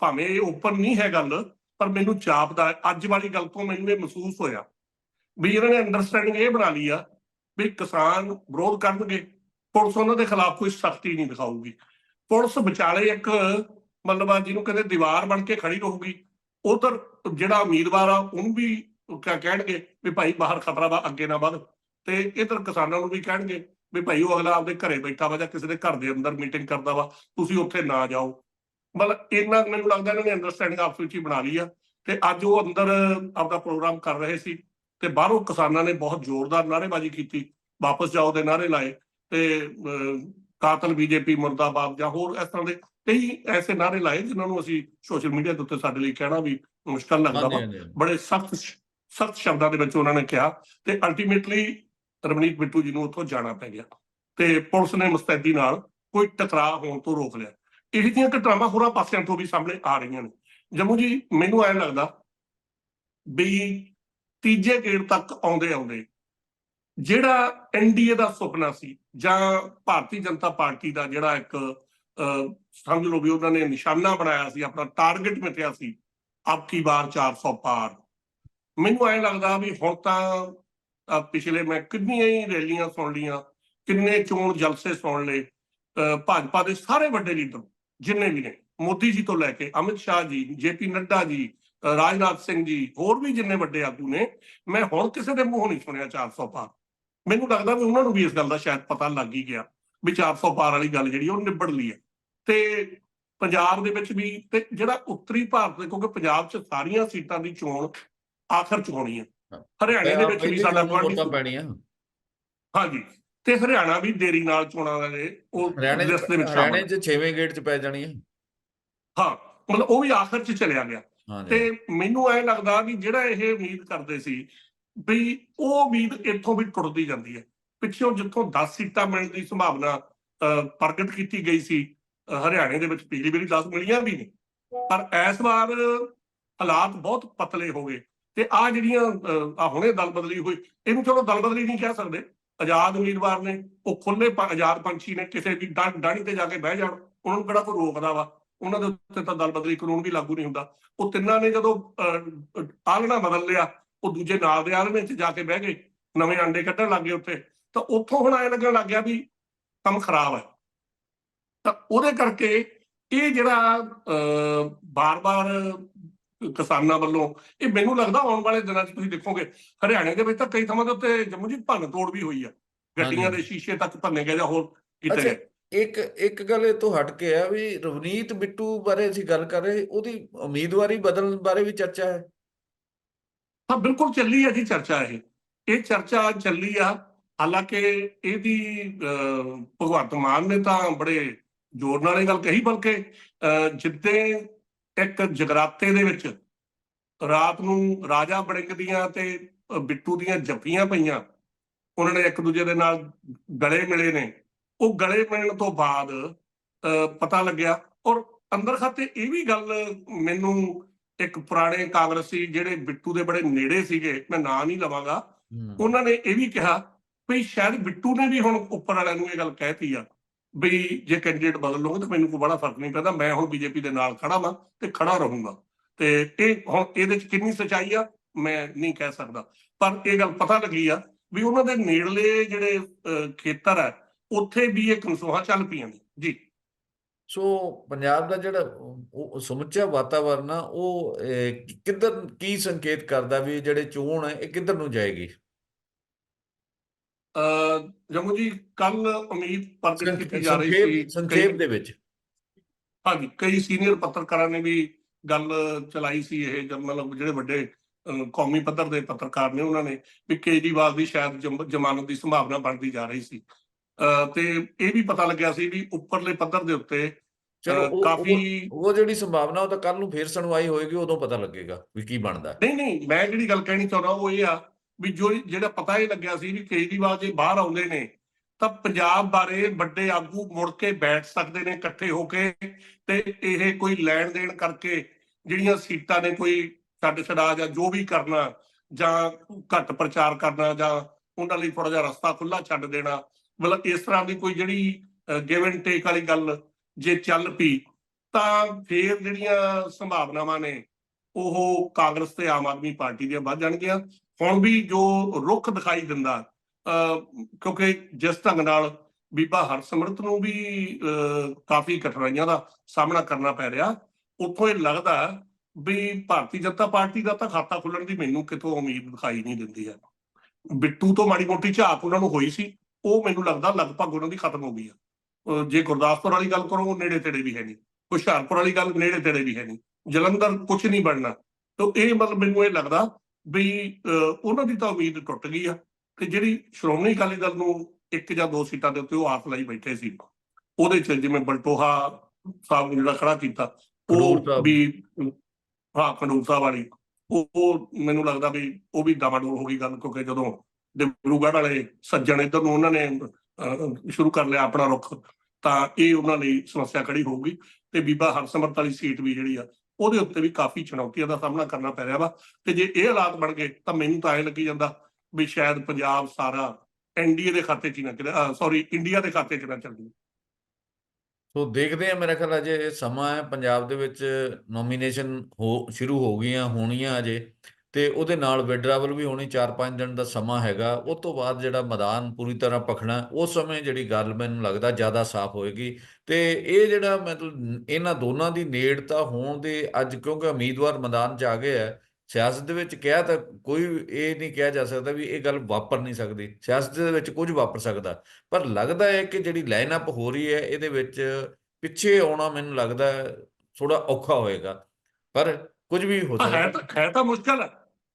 ਭਾਵੇਂ ਇਹ ਓਪਨ ਨਹੀਂ ਹੈ ਗੱਲ, ਪਰ ਮੈਨੂੰ ਚਾਪਦਾ ਅੱਜ ਵਾਲੀ ਗੱਲ ਤੋਂ ਮੈਨੂੰ ਇਹ ਮਹਿਸੂਸ ਹੋਇਆ ਵੀ ਇਹਨਾਂ ਨੇ ਅੰਡਰਸਟੈਂਡਿੰਗ ਇਹ ਬਣਾ ਲਈ ਆ ਵੀ ਕਿਸਾਨ ਵਿਰੋਧ ਕਰਨਗੇ, ਪੁਲਿਸ ਉਹਨਾਂ ਦੇ ਖਿਲਾਫ ਕੋਈ ਸਖਤੀ ਨਹੀਂ ਦਿਖਾਊਗੀ। ਪੁਲਿਸ ਵਿਚਾਲੇ ਇੱਕ ਮਤਲਬ ਜਿਹਨੂੰ ਕਹਿੰਦੇ ਦੀਵਾਰ ਬਣ ਕੇ ਖੜੀ ਰਹੂਗੀ, ਉਧਰ ਜਿਹੜਾ ਉਮੀਦਵਾਰ ਆ, ਉਹਨੂੰ ਵੀ ਕਹਿਣਗੇ ਵੀ ਭਾਈ ਬਾਹਰ ਖਤਰਾ ਵਾ ਅੱਗੇ ਨਾ ਵੱਧ ਤੇ ਇਧਰ ਕਿਸਾਨਾਂ ਨੂੰ ਵੀ ਕਹਿਣਗੇ ਵੀ ਭਾਈ ਉਹ ਅਗਲਾ ਆਪਦੇ ਘਰੇ ਬੈਠਾ ਵਾ ਜਾਂ ਕਿਸੇ ਦੇ ਘਰ ਦੇ ਅੰਦਰ ਮੀਟਿੰਗ ਕਰਦਾ ਵਾ ਤੁਸੀਂ ਉੱਥੇ ਨਾ ਜਾਓ। ਮਤਲਬ ਇੰਨਾ ਕੁ ਮੈਨੂੰ ਲੱਗਦਾ ਇਹਨਾਂ ਨੇ ਅੰਡਰਸਟੈਂਡਿੰਗ ਆਪਸ ਵਿੱਚ ਹੀ ਬਣਾ ਲਈ ਆ ਤੇ ਅੱਜ ਉਹ ਅੰਦਰ ਆਪਦਾ ਪ੍ਰੋਗਰਾਮ ਕਰ ਰਹੇ ਸੀ ਤੇ ਬਾਹਰੋਂ ਕਿਸਾਨਾਂ ਨੇ ਬਹੁਤ ਜ਼ੋਰਦਾਰ ਨਾਅਰੇਬਾਜ਼ੀ ਕੀਤੀ ਵਾਪਸ ਜਾਓ ਦੇ ਨਾਅਰੇ ਲਾਏ ਤੇ ਕਾਤਲ ਬੀਜੇਪੀ ਮੁਰਦਾਬਾਦ ਜਾਂ ਹੋਰ ਇਸ ਤਰ੍ਹਾਂ ਦੇ ਕਈ ਐਸੇ ਨਾਅਰੇ ਲਾਏ ਜਿਨ੍ਹਾਂ ਨੂੰ ਅਸੀਂ ਸੋਸ਼ਲ ਮੀਡੀਆ ਦੇ ਉੱਤੇ ਸਾਡੇ ਲਈ ਕਹਿਣਾ ਵੀ ਮੁਸ਼ਕਲ ਲੱਗਦਾ ਵਾ। ਬੜੇ ਸਖਤ ਸਖਤ ਸ਼ਬਦਾਂ ਦੇ ਵਿੱਚ ਉਹਨਾਂ ਨੇ ਕਿਹਾ ਤੇ ਅਲਟੀਮੇਟਲੀ ਰਮਨੀਤ ਬਿੱਟੂ ਜੀ ਨੂੰ ਉੱਥੋਂ ਜਾਣਾ ਪੈ ਗਿਆ ਤੇ ਪੁਲਿਸ ਨੇ ਮੁਸਤੈਦੀ ਨਾਲ ਕੋਈ ਟਕਰਾਅ ਹੋਣ ਤੋਂ ਰੋਕ ਲਿਆ। ਇਹੋ ਜਿਹੀਆਂ ਘਟਨਾਵਾਂ ਹੋਰਾਂ ਪਾਸਿਆਂ ਤੋਂ ਵੀ ਸਾਹਮਣੇ ਆ ਰਹੀਆਂ ਨੇ। ਜੰਮੂ ਜੀ ਮੈਨੂੰ ਐਂ ਲੱਗਦਾ ਵੀ ਤੀਜੇ ਗੇੜ ਤੱਕ ਆਉਂਦੇ ਆਉਂਦੇ ਜਿਹੜਾ ਐਨਡੀਏ ਦਾ ਸੁਪਨਾ ਸੀ ਜਾਂ ਭਾਰਤੀ ਜਨਤਾ ਪਾਰਟੀ ਦਾ ਜਿਹੜਾ ਇੱਕ ਅਹ, ਸਮਝ ਲਓ ਵੀ ਉਹਨਾਂ ਨੇ ਨਿਸ਼ਾਨਾ ਬਣਾਇਆ ਸੀ ਆਪਣਾ ਟਾਰਗੇਟ ਮਿਥਿਆ ਸੀ ਆਪਕੀ ਕੀ ਵਾਰ 400 ਪਾਰ। ਮੈਨੂੰ ਐਂ ਲੱਗਦਾ ਵੀ ਹੁਣ ਤਾਂ ਪਿਛਲੇ ਮੈਂ ਕਿੰਨੀਆਂ ਹੀ ਰੈਲੀਆਂ ਸੁਣ ਲੀਆਂ ਕਿੰਨੇ ਚੋਣ ਜਲਸੇ ਸੁਣ ਲਏ ਅਹ, ਭਾਜਪਾ ਦੇ ਸਾਰੇ ਵੱਡੇ ਲੀਡਰ ਜਿੰਨੇ ਵੀ ਨੇ ਮੋਦੀ ਜੀ ਤੋਂ ਲੈ ਕੇ ਅਮਿਤ ਸ਼ਾਹ ਜੀ ਜੇਪੀ ਨੱਡਾ ਜੀ ਰਾਜਨਾਥ ਸਿੰਘ ਜੀ ਹੋਰ ਵੀ ਜਿੰਨੇ ਵੱਡੇ ਆਗੂ ਨੇ ਮੈਂ ਹੁਣ ਕਿਸੇ ਦੇ ਮੂੰਹੋਂ ਨਹੀਂ ਸੁਣਿਆ 400 ਪਾਰ। ਮੈਨੂੰ ਲੱਗਦਾ ਵੀ ਉਹਨਾਂ ਨੂੰ ਵੀ ਇਸ ਗੱਲ ਦਾ ਸ਼ਾਇਦ ਪਤਾ ਲੱਗ ਹੀ ਗਿਆ ਵੀ 400 ਪਾਰ ਵਾਲੀ ਗੱਲ ਜਿਹੜੀ ਉਹ ਨਿਬੜ ਲਈ ਹੈ। ਤੇ ਪੰਜਾਬ ਦੇ ਵਿੱਚ ਵੀ ਤੇ ਜਿਹੜਾ ਉੱਤਰੀ ਭਾਰਤ ਦੇ ਕਿਉਂਕਿ ਪੰਜਾਬ 'ਚ ਸਾਰੀਆਂ ਸੀਟਾਂ ਦੀ ਚੋਣ ਆਖਰ 'ਚ ਹੋਣੀ ਹੈ ਹਾਂ। ਹਰਿਆਣੇ ਦੇ ਵਿੱਚ ਵੀ ਸਾਡਾ ਵੋਟਾਂ ਪੈਣੀਆਂ। ਹਾਂਜੀ। ਤੇ ਹਰਿਆਣਾ ਵੀ ਦੇਰੀ ਨਾਲ ਚੋਣਾਂ ਦੇ ਉਹ ਲਿਸਟ ਦੇ ਵਿੱਚ ਹਰਿਆਣੇ ਸ਼ਾਮਲ ਹੈ। ਚ 6ਵੇਂ ਗੇਟ ਚ ਪੈ ਜਾਣੀਆਂ। ਹਾਂ ਮਤਲਬ ਉਹ ਵੀ ਆਖਰ 'ਚ ਚਲਿਆ ਗਿਆ। ਤੇ ਮੈਨੂੰ ਐ ਲੱਗਦਾ ਵੀ ਜਿਹੜਾ ਇਹ ਉਮੀਦ ਕਰਦੇ ਸੀ ਵੀ ਉਹ ਉਮੀਦ ਇੱਥੋਂ ਵੀ ਟੁੱਟਦੀ ਜਾਂਦੀ ਹੈ। ਪਿੱਛੋਂ ਜਿੱਥੋਂ 10 ਸੀਟਾਂ ਮਿਲਣ ਦੀ ਸੰਭਾਵਨਾ ਪ੍ਰਗਟ ਕੀਤੀ ਗਈ ਸੀ ਹਰਿਆਣੇ ਦੇ ਵਿੱਚ ਪਿਛਲੀ ਵਾਰੀ 10 ਮਿਲੀਆਂ ਵੀ ਨੇ ਪਰ ਇਸ ਵਾਰ ਹਾਲਾਤ ਬਹੁਤ ਪਤਲੇ ਹੋ ਗਏ। ਤੇ ਆ ਜਿਹੜੀਆਂ ਆ ਹੁਣੇ ਦਲ ਬਦਲੀ ਹੋਈ ਇਹਨੂੰ ਚਲੋ ਦਲ ਬਦਲੀ ਨਹੀਂ ਕਹਿ ਸਕਦੇ। ਆਜ਼ਾਦ ਉਮੀਦਵਾਰ ਨੇ ਉਹ ਖੁੱਲੇ ਆਜ਼ਾਦ ਪੰਛੀ ਨੇ ਕਿਸੇ ਵੀ ਡਾਣੀ ਤੇ ਜਾ ਕੇ ਬਹਿ ਜਾਣ ਉਹਨਾਂ ਨੂੰ ਕਿਹੜਾ ਕੋਈ ਰੋਕਦਾ ਵਾ? ਉਹਨਾਂ ਦੇ ਉੱਤੇ ਤਾਂ ਦਲ ਬਦਲੀ ਕਾਨੂੰਨ ਵੀ ਲਾਗੂ ਨਹੀਂ ਹੁੰਦਾ। ਉਹ ਤਿੰਨਾਂ ਨੇ ਜਦੋਂ ਅਹ, ਆਲਣਾ ਬਦਲ ਲਿਆ ਉਹ ਦੂਜੇ ਨਾਲ ਦੇ ਆਲਣੇ 'ਚ ਜਾ ਕੇ ਬਹਿ ਗਏ ਨਵੇਂ ਅੰਡੇ ਕੱਢਣ ਲੱਗੇ ਉੱਥੇ। ਤਾਂ ਉੱਥੋਂ ਹੁਣ ਐ ਲੱਗਣ ਲੱਗ ਗਿਆ ਵੀ ਕੰਮ ਖਰਾਬ ਹੈ। ਤਾਂ ਉਹਦੇ ਕਰਕੇ ਇਹ ਜਿਹੜਾ ਅਹ, ਬਾਰ-ਬਾਰ ਕਿਸਾਨਾਂ ਵੱਲੋਂ। ਇਹ ਮੈਨੂੰ ਲੱਗਦਾ ਆਉਣ ਵਾਲੇ ਦਿਨਾਂ 'ਚ ਤੁਸੀਂ ਦੇਖੋਗੇ ਹਰਿਆਣੇ ਦੇ ਵਿੱਚ ਤਾਂ ਕਈ ਥਾਵਾਂ ਦੇ ਉੱਤੇ ਜੰਮੂ ਜੀ ਭੰਨ ਤੋੜ ਵੀ ਹੋਈ ਆ। ਗੱਡੀਆਂ। ਦੇ ਸ਼ੀਸ਼ੇ ਤੱਕ ਭੰਨੇ ਗਏ ਜਾਂ ਹੋਰ ਕੀਤੇ ਗਏ। ਇੱਕ ਇੱਕ ਗੱਲ ਇਹ ਤੋਂ ਹਟ ਕੇ ਆ ਵੀ ਰਵਨੀਤ ਬਿੱਟੂ ਬਾਰੇ ਅਸੀਂ ਗੱਲ ਕਰ ਰਹੇ ਉਹਦੀ ਉਮੀਦਵਾਰੀ ਬਦਲਣ ਬਾਰੇ ਵੀ ਚਰਚਾ ਹੈ? ਹਾਂ ਬਿਲਕੁਲ ਚੱਲੀ ਹੈ ਜੀ ਚਰਚਾ ਇਹ। ਇਹ ਚਰਚਾ ਚੱਲੀ ਆ। ਹਾਲਾਂਕਿ ਇਹਦੀ ਭਗਵੰਤ ਮਾਨ ਨੇ ਤਾਂ ਬੜੇ ਜ਼ੋਰ ਨਾਲ ਇਹ ਗੱਲ ਕਹੀ ਬਲਕਿ ਜਿੱਦੇ ਇੱਕ ਜਗਰਾਤੇ ਦੇ ਵਿੱਚ ਰਾਤ ਨੂੰ ਰਾਜਾ ਬੜਿੰਗ ਦੀਆਂ ਤੇ ਬਿੱਟੂ ਦੀਆਂ ਜੱਫੀਆਂ ਪਈਆਂ। ਉਹਨਾਂ ਨੇ ਇੱਕ ਦੂਜੇ ਦੇ ਨਾਲ ਗਲੇ ਮਿਲੇ ਨੇ। ਉਹ ਗਲੇ ਮਿਲਣ ਤੋਂ ਬਾਅਦ ਪਤਾ ਲੱਗਿਆ ਔਰ ਅੰਦਰ ਖਾਤੇ ਇਹ ਵੀ ਗੱਲ ਮੈਨੂੰ ਇੱਕ ਪੁਰਾਣੇ ਕਾਂਗਰਸੀ ਜਿਹੜੇ ਬਿੱਟੂ ਦੇ ਬੜੇ ਨੇੜੇ ਸੀਗੇ ਮੈਂ ਨਾਂ ਨਹੀਂ ਲਵਾਂਗਾ। ਉਹਨਾਂ ਨੇ ਇਹ ਵੀ ਕਿਹਾ ਵੀ ਸ਼ਾਇਦ ਬਿੱਟੂ ਨੇ ਵੀ ਹੁਣ ਉੱਪਰ ਵਾਲਿਆਂ ਨੂੰ ਇਹ ਗੱਲ ਕਹਿਤੀ ਆ। ਵੀ ਜੇ ਕੈਂਡੀਡੇਟ ਬਦਲ ਲਓਗੇ ਤਾਂ ਮੈਨੂੰ ਕੋਈ ਬੜਾ ਫ਼ਰਕ ਨਹੀਂ ਪੈਂਦਾ, ਮੈਂ ਹੁਣ ਬੀਜੇਪੀ ਦੇ ਨਾਲ ਖੜਾ ਵਾਂ ਤੇ ਖੜਾ ਰਹੂੰਗਾ। ਤੇ ਇਹ ਹੁਣ ਇਹਦੇ ਚ ਕਿੰਨੀ ਸਚਾਈ ਆ, ਮੈਂ ਨਹੀਂ ਕਹਿ ਸਕਦਾ। ਪਰ ਇਹ ਗੱਲ ਪਤਾ ਲੱਗੀ ਆ ਵੀ ਉਹਨਾਂ ਦੇ ਨੇੜਲੇ ਜਿਹੜੇ ਖੇਤਰ ਆ, ਉੱਥੇ ਵੀ ਇਹ ਕਨਸੋਹਾਂ ਚੱਲ ਪਈਆਂ ਨੇ। ਜੀ। ਸੋ ਪੰਜਾਬ ਦਾ ਜਿਹੜਾ ਸਮੁੱਚਾ ਵਾਤਾਵਰਨ ਆ, ਉਹ ਕਿੱਧਰ, ਕੀ ਸੰਕੇਤ ਕਰਦਾ ਵੀ ਜਿਹੜੇ ਚੋਣ ਹੈ ਇਹ ਕਿੱਧਰ ਨੂੰ ਜਾਏਗੀ? ਜੰਮੂ ਜੀ ਕੱਲ ਉਮੀਦ ਪ੍ਰਗਟ ਕੀਤੀ ਜਾ ਰਹੀ ਸੀ ਸੰਖੇਪ ਦੇ ਵਿੱਚ ਹਾਂਜੀ ਕਈ ਸੀਨੀਅਰ ਪੱਤਰਕਾਰਾਂ ਨੇ ਵੀ ਗੱਲ ਚਲਾਈ ਸੀ ਇਹ ਮਤਲਬ ਜਿਹੜੇ ਵੱਡੇ ਕੌਮੀ ਪੱਧਰ ਦੇ ਪੱਤਰਕਾਰ ਨੇ ਉਹਨਾਂ ਨੇ ਵੀ ਕੇਜਰੀਵਾਲ ਦੀ ਸ਼ਾਇਦ ਜਮ- ਜ਼ਮਾਨਤ ਦੀ ਸੰਭਾਵਨਾ ਬਣਦੀ ਜਾ ਰਹੀ ਸੀ ਤੇ ਇਹ ਵੀ ਪਤਾ ਲੱਗਿਆ ਸੀ ਵੀ ਉੱਪਰਲੇ ਪੱਧਰ ਦੇ ਉੱਤੇ ਚਲੋ ਕਾਫੀ ਉਹ ਜਿਹੜੀ ਸੰਭਾਵਨਾ ਉਹ ਤਾਂ ਕੱਲ ਨੂੰ ਫੇਰ ਸੁਣਵਾਈ ਹੋਏਗੀ ਉਦੋਂ ਪਤਾ ਲੱਗੇਗਾ ਵੀ ਕੀ ਬਣਦਾ। ਨਹੀਂ ਨਹੀਂ ਮੈਂ ਜਿਹੜੀ ਗੱਲ ਕਹਿਣੀ ਚਾਹੁੰਦਾ ਉਹ ਇਹ ਆ ਵੀ ਜੋ ਜਿਹੜਾ ਪਤਾ ਹੀ ਲੱਗਿਆ ਸੀ ਵੀ ਕੇਜਰੀਵਾਲ ਜੇ ਬਾਹਰ ਆਉਂਦੇ ਨੇ, ਤਾਂ ਪੰਜਾਬ ਬਾਰੇ ਵੱਡੇ ਆਗੂ ਮੁੜ ਕੇ ਬੈਠ ਸਕਦੇ ਨੇ ਇਕੱਠੇ ਹੋ ਕੇ ਤੇ ਇਹ ਕੋਈ ਲੈਣ ਦੇਣ ਕਰਕੇ ਜਿਹੜੀਆਂ ਸੀਟਾਂ ਨੇ ਕੋਈ ਛੱਡ ਛਡਾ ਜਾਂ ਜੋ ਵੀ ਕਰਨਾ ਜਾਂ ਘੱਟ ਪ੍ਰਚਾਰ ਕਰਨਾ ਜਾਂ ਉਹਨਾਂ ਲਈ ਥੋੜਾ ਜਿਹਾ ਰਸਤਾ ਖੁੱਲਾ ਛੱਡ ਦੇਣਾ, ਮਤਲਬ ਇਸ ਤਰ੍ਹਾਂ ਦੀ ਕੋਈ ਜਿਹੜੀ ਗਿਵ ਐਂਡ ਟੇਕ ਵਾਲੀ ਗੱਲ ਜੇ ਚੱਲ ਪਈ, ਤਾਂ ਫੇਰ ਜਿਹੜੀਆਂ ਸੰਭਾਵਨਾਵਾਂ ਨੇ, ਉਹ ਕਾਂਗਰਸ ਤੇ ਆਮ ਆਦਮੀ ਪਾਰਟੀ ਦੀਆਂ ਵੱਧ ਜਾਣਗੀਆਂ। ਹੁਣ ਵੀ ਜੋ ਰੁੱਖ ਦਿਖਾਈ ਦਿੰਦਾ ਅਹ, ਕਿਉਂਕਿ ਜਿਸ ਢੰਗ ਨਾਲ ਬੀਬਾ ਹਰਸਿਮਰਤ ਨੂੰ ਵੀ ਅਹ, ਕਾਫੀ ਕਠਿਨਾਈਆਂ ਦਾ ਸਾਹਮਣਾ ਕਰਨਾ ਪੈ ਰਿਹਾ ਉੱਥੋਂ ਇਹ ਲੱਗਦਾ ਵੀ ਭਾਰਤੀ ਜਨਤਾ ਪਾਰਟੀ ਦਾ ਤਾਂ ਖਾਤਾ ਖੁੱਲਣ ਦੀ ਮੈਨੂੰ ਕਿਤੋਂ ਉਮੀਦ ਦਿਖਾਈ ਨਹੀਂ ਦਿੰਦੀ ਹੈ। ਬਿੱਟੂ ਤੋਂ ਮਾੜੀ ਮੋਟੀ ਝਾਕ ਉਹਨਾਂ ਨੂੰ ਹੋਈ ਸੀ ਉਹ ਮੈਨੂੰ ਲੱਗਦਾ ਲਗਭਗ ਉਹਨਾਂ ਦੀ ਖਤਮ ਹੋ ਗਈ ਆ ਜੇ ਗੁਰਦਾਸਪੁਰ ਵਾਲੀ ਗੱਲ ਕਰੋ ਉਹ ਨੇੜੇ ਤੇੜੇ ਵੀ ਹੈ ਨਹੀਂ। ਹੁਸ਼ਿਆਰਪੁਰ ਵਾਲੀ ਗੱਲ ਨੇੜੇ ਤੇੜੇ ਵੀ ਹੈ ਨਹੀਂ। ਜਲੰਧਰ ਕੁਝ ਨਹੀਂ ਬਣਨਾ। ਤਾਂ ਇਹ ਮਤਲਬ ਮੈਨੂੰ ਇਹ ਲੱਗਦਾ ਵੀ ਉਹਨਾਂ ਦੀ ਤਾਂ ਉਮੀਦ ਟੁੱਟ ਗਈ ਆ ਤੇ ਜਿਹੜੀ ਸ਼੍ਰੋਮਣੀ ਅਕਾਲੀ ਦਲ ਨੂੰ ਇੱਕ ਜਾਂ ਦੋ ਸੀਟਾਂ ਦੇ ਉੱਤੇ ਉਹ ਆਸ ਲਾਈ ਬੈਠੇ ਸੀ। ਉਹਦੇ ਚ ਜਿਵੇਂ ਬਲਟੋਹਾ ਸਾਹਿਬ ਨੇ ਜਿਹੜਾ ਖੜਾ ਕੀਤਾ ਉਹ। ਵੀ ਹਾਂ ਖਡੂਰ ਸਾਹਿਬ ਵਾਲੀ। ਉਹ ਮੈਨੂੰ ਲੱਗਦਾ ਵੀ ਉਹ ਵੀ ਡਾਮਾਡੋਲ ਹੋ ਗਈ ਗੱਲ ਕਿਉਂਕਿ ਜਦੋਂ ਡਿਬਰੂਗੜ੍ਹ ਵਾਲੇ ਸੱਜਣ ਇੱਧਰ ਨੂੰ ਉਹਨਾਂ ਨੇ ਸ਼ੁਰੂ ਕਰ ਲਿਆ ਆਪਣਾ ਰੁਖ ਤਾਂ ਇਹ ਉਹਨਾਂ ਲਈ ਸਮੱਸਿਆ ਖੜੀ ਹੋਊਗੀ। ਤੇ ਬੀਬਾ ਹਰਸਿਮਰਤ ਵਾਲੀ ਸੀਟ ਵੀ ਜਿਹੜੀ ਆ ਉਹਦੇ ਉੱਤੇ ਵੀ ਕਾਫੀ ਚੁਣੌਤੀਆਂ ਦਾ ਸਾਹਮਣਾ ਕਰਨਾ ਪੈ ਰਿਹਾ ਵਾ ਤੇ ਜੇ ਇਹ ਹਾਲਾਤ ਬਣ ਗਏ ਤਾਂ ਮੈਨੂੰ ਤਾਂ ਐ ਲੱਗੀ ਜਾਂਦਾ ਵੀ ਸ਼ਾਇਦ ਪੰਜਾਬ ਸਾਰਾ ਐਨਡੀਏ ਦੇ ਖਾਤੇ 'ਚ ਹੀ ਨਾ ਚਲੇ ਸੌਰੀ ਇੰਡੀਆ ਦੇ ਖਾਤੇ 'ਚ ਨਾ ਚੱਲ। ਜਾਵੇ ਸੋ ਦੇਖਦੇ ਆ ਮੇਰਾ ਖਿਆਲ ਅਜੇ ਸਮਾਂ ਹੈ, ਪੰਜਾਬ ਦੇ ਵਿੱਚ ਨੋਮੀਨੇਸ਼ਨ ਹੋ, ਸ਼ੁਰੂ ਹੋ ਗਈਆਂ, ਹੋਣੀਆਂ ਅਜੇ। ਤੇ ਉਹਦੇ ਨਾਲ ਵਿਡਰਾਵਲ ਵੀ ਹੋਣੀ 4-5 ਦਿਨ ਦਾ ਸਮਾਂ ਹੈਗਾ। ਉਹ ਤੋਂ ਬਾਅਦ ਜਿਹੜਾ ਮੈਦਾਨ ਪੂਰੀ ਤਰ੍ਹਾਂ ਪਖਣਾ ਉਸ ਸਮੇਂ ਜਿਹੜੀ ਗੱਲ ਮੈਨੂੰ ਲੱਗਦਾ ਜ਼ਿਆਦਾ ਸਾਫ਼ ਹੋਏਗੀ। ਤੇ ਇਹ ਜਿਹੜਾ ਮਤਲਬ ਇਹਨਾਂ ਦੋਨਾਂ ਦੀ ਨੇੜਤਾ ਹੋਣ ਦੇ ਅੱਜ ਕਿਉਂਕਿ ਉਮੀਦਵਾਰ ਮੈਦਾਨ 'ਚ ਆ ਗਏ ਆ ਸਿਆਸਤ ਦੇ ਵਿੱਚ ਕਿਹਾ ਤਾਂ ਕੋਈ ਇਹ ਨਹੀਂ ਕਿਹਾ ਜਾ ਸਕਦਾ ਵੀ ਇਹ ਗੱਲ ਵਾਪਰ ਨਹੀਂ ਸਕਦੀ। ਸਿਆਸਤ ਦੇ ਵਿੱਚ ਕੁਝ ਵਾਪਰ ਸਕਦਾ। ਪਰ ਲੱਗਦਾ ਹੈ ਕਿ ਜਿਹੜੀ ਲਾਈਨ ਅਪ ਹੋ ਰਹੀ ਹੈ ਇਹਦੇ ਵਿੱਚ ਪਿੱਛੇ ਆਉਣਾ ਮੈਨੂੰ ਲੱਗਦਾ ਥੋੜਾ ਔਖਾ ਹੋਏਗਾ। ਪਰ ਕੁਝ ਵੀ ਹੋ ਹਾਂ, ਹੈ ਸਕਦਾ ਤਾਂ ਹੈ ਤਾਂ ਮੁਸ਼ਕਲ ਹੈ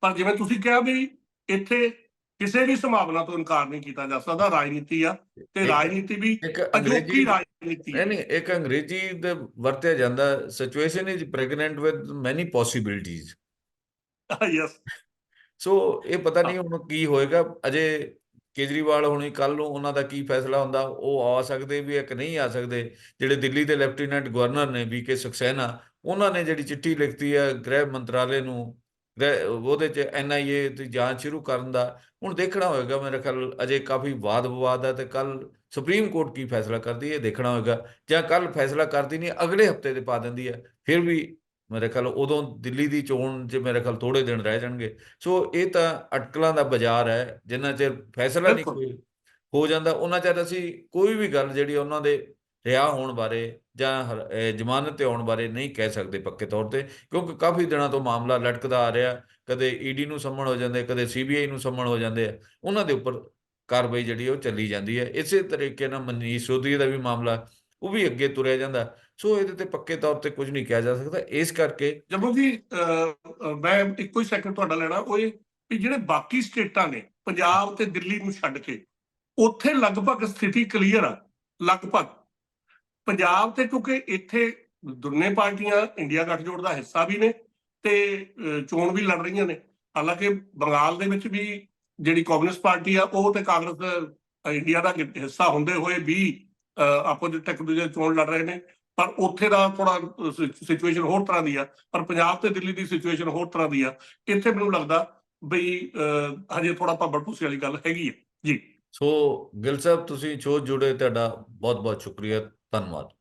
ਪਰ ਜਿਵੇਂ ਤੁਸੀਂ ਕਿਹਾ ਵੀ ਇੱਥੇ ਕਿਸੇ ਵੀ ਸੰਭਾਵਨਾ ਤੋਂ ਇਨਕਾਰ ਨਹੀਂ ਕੀਤਾ ਜਾ ਸਕਦਾ ਰਾਜਨੀਤੀ ਆ ਤੇ ਰਾਜਨੀਤੀ ਵੀ ਅਜੋਕੀ ਰਾਜਨੀਤੀ ਨਹੀਂ ਨਹੀਂ ਇੱਕ ਅੰਗਰੇਜ਼ੀ ਦੇ ਵਰਤਿਆ ਜਾਂਦਾ situation is pregnant with many possibilities yes so ਇਹ ਪਤਾ ਨਹੀਂ ਹੁਣ ਕੀ ਹੋਏਗਾ ਅਜੇ ਕੇਜਰੀਵਾਲ ਹੁਣੀ ਕੱਲ ਨੂੰ ਉਹਨਾਂ ਦਾ ਕੀ ਫੈਸਲਾ ਹੁੰਦਾ ਉਹ ਆ ਸਕਦੇ ਵੀ ਇੱਕ ਨਹੀਂ ਆ ਸਕਦੇ? ਜਿਹੜੇ ਦਿੱਲੀ ਦੇ ਲੈਫਟੀਨੈਂਟ ਗਵਰਨਰ ਨੇ ਵੀ ਕੇ ਸਕਸੈਨਾ ਉਹਨਾਂ ਨੇ ਜਿਹੜੀ ਚਿੱਠੀ ਲਿਖਤੀ ਹੈ ਗ੍ਰਹਿ ਮੰਤਰਾਲੇ ਨੂੰ ਉਹਦੇ ਚ ਐਨਆਈਏ ਦੀ ਜਾਂਚ ਸ਼ੁਰੂ ਕਰਨ ਦਾ ਹੁਣ ਦੇਖਣਾ ਹੋਏਗਾ ਮੇਰੇ ਖਿਆਲ ਅਜੇ ਕਾਫੀ ਵਾਦ ਵਿਵਾਦ ਹੈ ਤੇ ਕੱਲ ਸੁਪਰੀਮ ਕੋਰਟ ਕੀ ਫੈਸਲਾ ਕਰਦੀ ਹੈ ਇਹ ਦੇਖਣਾ ਹੋਏਗਾ ਜਾਂ ਕੱਲ ਫੈਸਲਾ ਕਰਦੀ ਨਹੀਂ ਅਗਲੇ ਹਫ਼ਤੇ ਦੇ ਪਾ ਦਿੰਦੀ ਹੈ ਫਿਰ ਵੀ ਮੇਰੇ ਖਿਆਲ ਉਦੋਂ ਦਿੱਲੀ ਦੀ ਚੋਣ 'ਚ ਮੇਰੇ ਖਿਆਲ ਥੋੜੇ ਦਿਨ ਰਹਿ ਜਾਣਗੇ ਸੋ ਇਹ ਤਾਂ ਅਟਕਲਾਂ ਦਾ ਬਾਜ਼ਾਰ ਹੈ ਜਿੰਨਾ ਚਿਰ ਫੈਸਲਾ ਨਹੀਂ। ਕੋਈ ਹੋ ਜਾਂਦਾ ਉਹਨਾਂ ਚਿਰ ਅਸੀਂ ਕੋਈ ਵੀ ਗੱਲ ਜਿਹੜੀ ਉਹਨਾਂ ਦੇ ਰਿਹਾ ਹੋਣ ਬਾਰੇ ਜਾਂ ਜ਼ਮਾਨਤ ਤੇ ਆਉਣ ਬਾਰੇ ਨਹੀਂ ਕਹਿ ਸਕਦੇ ਪੱਕੇ ਤੌਰ ਤੇ, ਕਿਉਂਕਿ ਕਾਫੀ ਦਿਨਾਂ ਤੋਂ ਮਾਮਲਾ ਲਟਕਦਾ ਆ ਰਿਹਾ, ਕਦੇ ਈਡੀ ਨੂੰ ਸੰਮਣ ਹੋ ਜਾਂਦੇ, ਕਦੇ ਸੀਬੀਆਈ ਨੂੰ ਸੰਮਣ ਹੋ ਜਾਂਦੇ ਆ, ਉਹਨਾਂ ਦੇ ਉੱਪਰ ਕਾਰਵਾਈ ਜਿਹੜੀ ਉਹ ਚੱਲੀ ਜਾਂਦੀ ਹੈ। ਇਸੇ ਤਰੀਕੇ ਨਾਲ ਮਨੀਸ਼ ਸੋਧੀ ਦਾ ਵੀ ਮਾਮਲਾ, ਉਹ ਵੀ ਅੱਗੇ ਤੁਰਿਆ ਜਾਂਦਾ। ਸੋ ਇਹਦੇ ਤੇ ਪੱਕੇ ਤੌਰ ਤੇ ਕੁਝ ਨਹੀਂ ਕਿਹਾ ਜਾ ਸਕਦਾ। ਇਸ ਕਰਕੇ ਜੰਮੂ ਜੀ ਮੈਂ ਇੱਕੋ ਹੀ ਸੈਕਿੰਡ ਤੁਹਾਡਾ ਲੈਣਾ, ਉਹ ਇਹ ਵੀ ਜਿਹੜੇ ਬਾਕੀ ਸਟੇਟਾਂ ਨੇ, ਪੰਜਾਬ ਤੇ ਦਿੱਲੀ ਨੂੰ ਛੱਡ ਕੇ, ਉੱਥੇ ਲਗਭਗ ਸਥਿਤੀ ਕਲੀਅਰ ਆ, ਲਗਭਗ। ਪੰਜਾਬ ਤੇ ਕਿਉਂਕਿ ਇੱਥੇ ਦੋਨੇ ਪਾਰਟੀਆਂ ਇੰਡੀਆ ਗੱਠਜੋੜ ਦਾ ਹਿੱਸਾ ਵੀ ਨੇ ਤੇ ਚੋਣ ਵੀ ਲੜ ਰਹੀਆਂ ਨੇ। ਹਾਲਾਂਕਿ ਬੰਗਾਲ ਦੇ ਵਿੱਚ ਵੀ ਜਿਹੜੀ ਕਮਿਊਨਿਸਟ ਪਾਰਟੀ ਆ ਉਹ ਤੇ ਕਾਂਗਰਸ ਇੰਡੀਆ ਦਾ ਹਿੱਸਾ ਹੁੰਦੇ ਹੋਏ ਵੀ ਆਪੋਜੀਟ ਇੱਕ ਦੂਜੇ ਚੋਣ ਲੜ ਰਹੇ ਨੇ। ਪਰ ਉੱਥੇ ਦਾ ਥੋੜਾ ਸਿਚੁਏਸ਼ਨ ਹੋਰ ਤਰ੍ਹਾਂ ਦੀ ਆ। ਪਰ ਪੰਜਾਬ ਤੇ ਦਿੱਲੀ ਦੀ ਸਿਚੁਏਸ਼ਨ ਹੋਰ ਤਰ੍ਹਾਂ ਦੀ ਆ। ਇੱਥੇ ਮੈਨੂੰ ਲੱਗਦਾ ਬਈ ਅਹ, ਹਜੇ ਥੋੜਾ ਭੱਬੜ ਭੂਸੇ ਵਾਲੀ ਗੱਲ ਹੈਗੀ ਹੈ ਜੀ। ਸੋ ਗਿਲ ਸਾਹਿਬ ਤੁਸੀਂ ਸ਼ੋਅ ਜੁੜੇ ਤੁਹਾਡਾ ਬਹੁਤ ਬਹੁਤ ਸ਼ੁਕਰੀਆ। ধন্যবাদ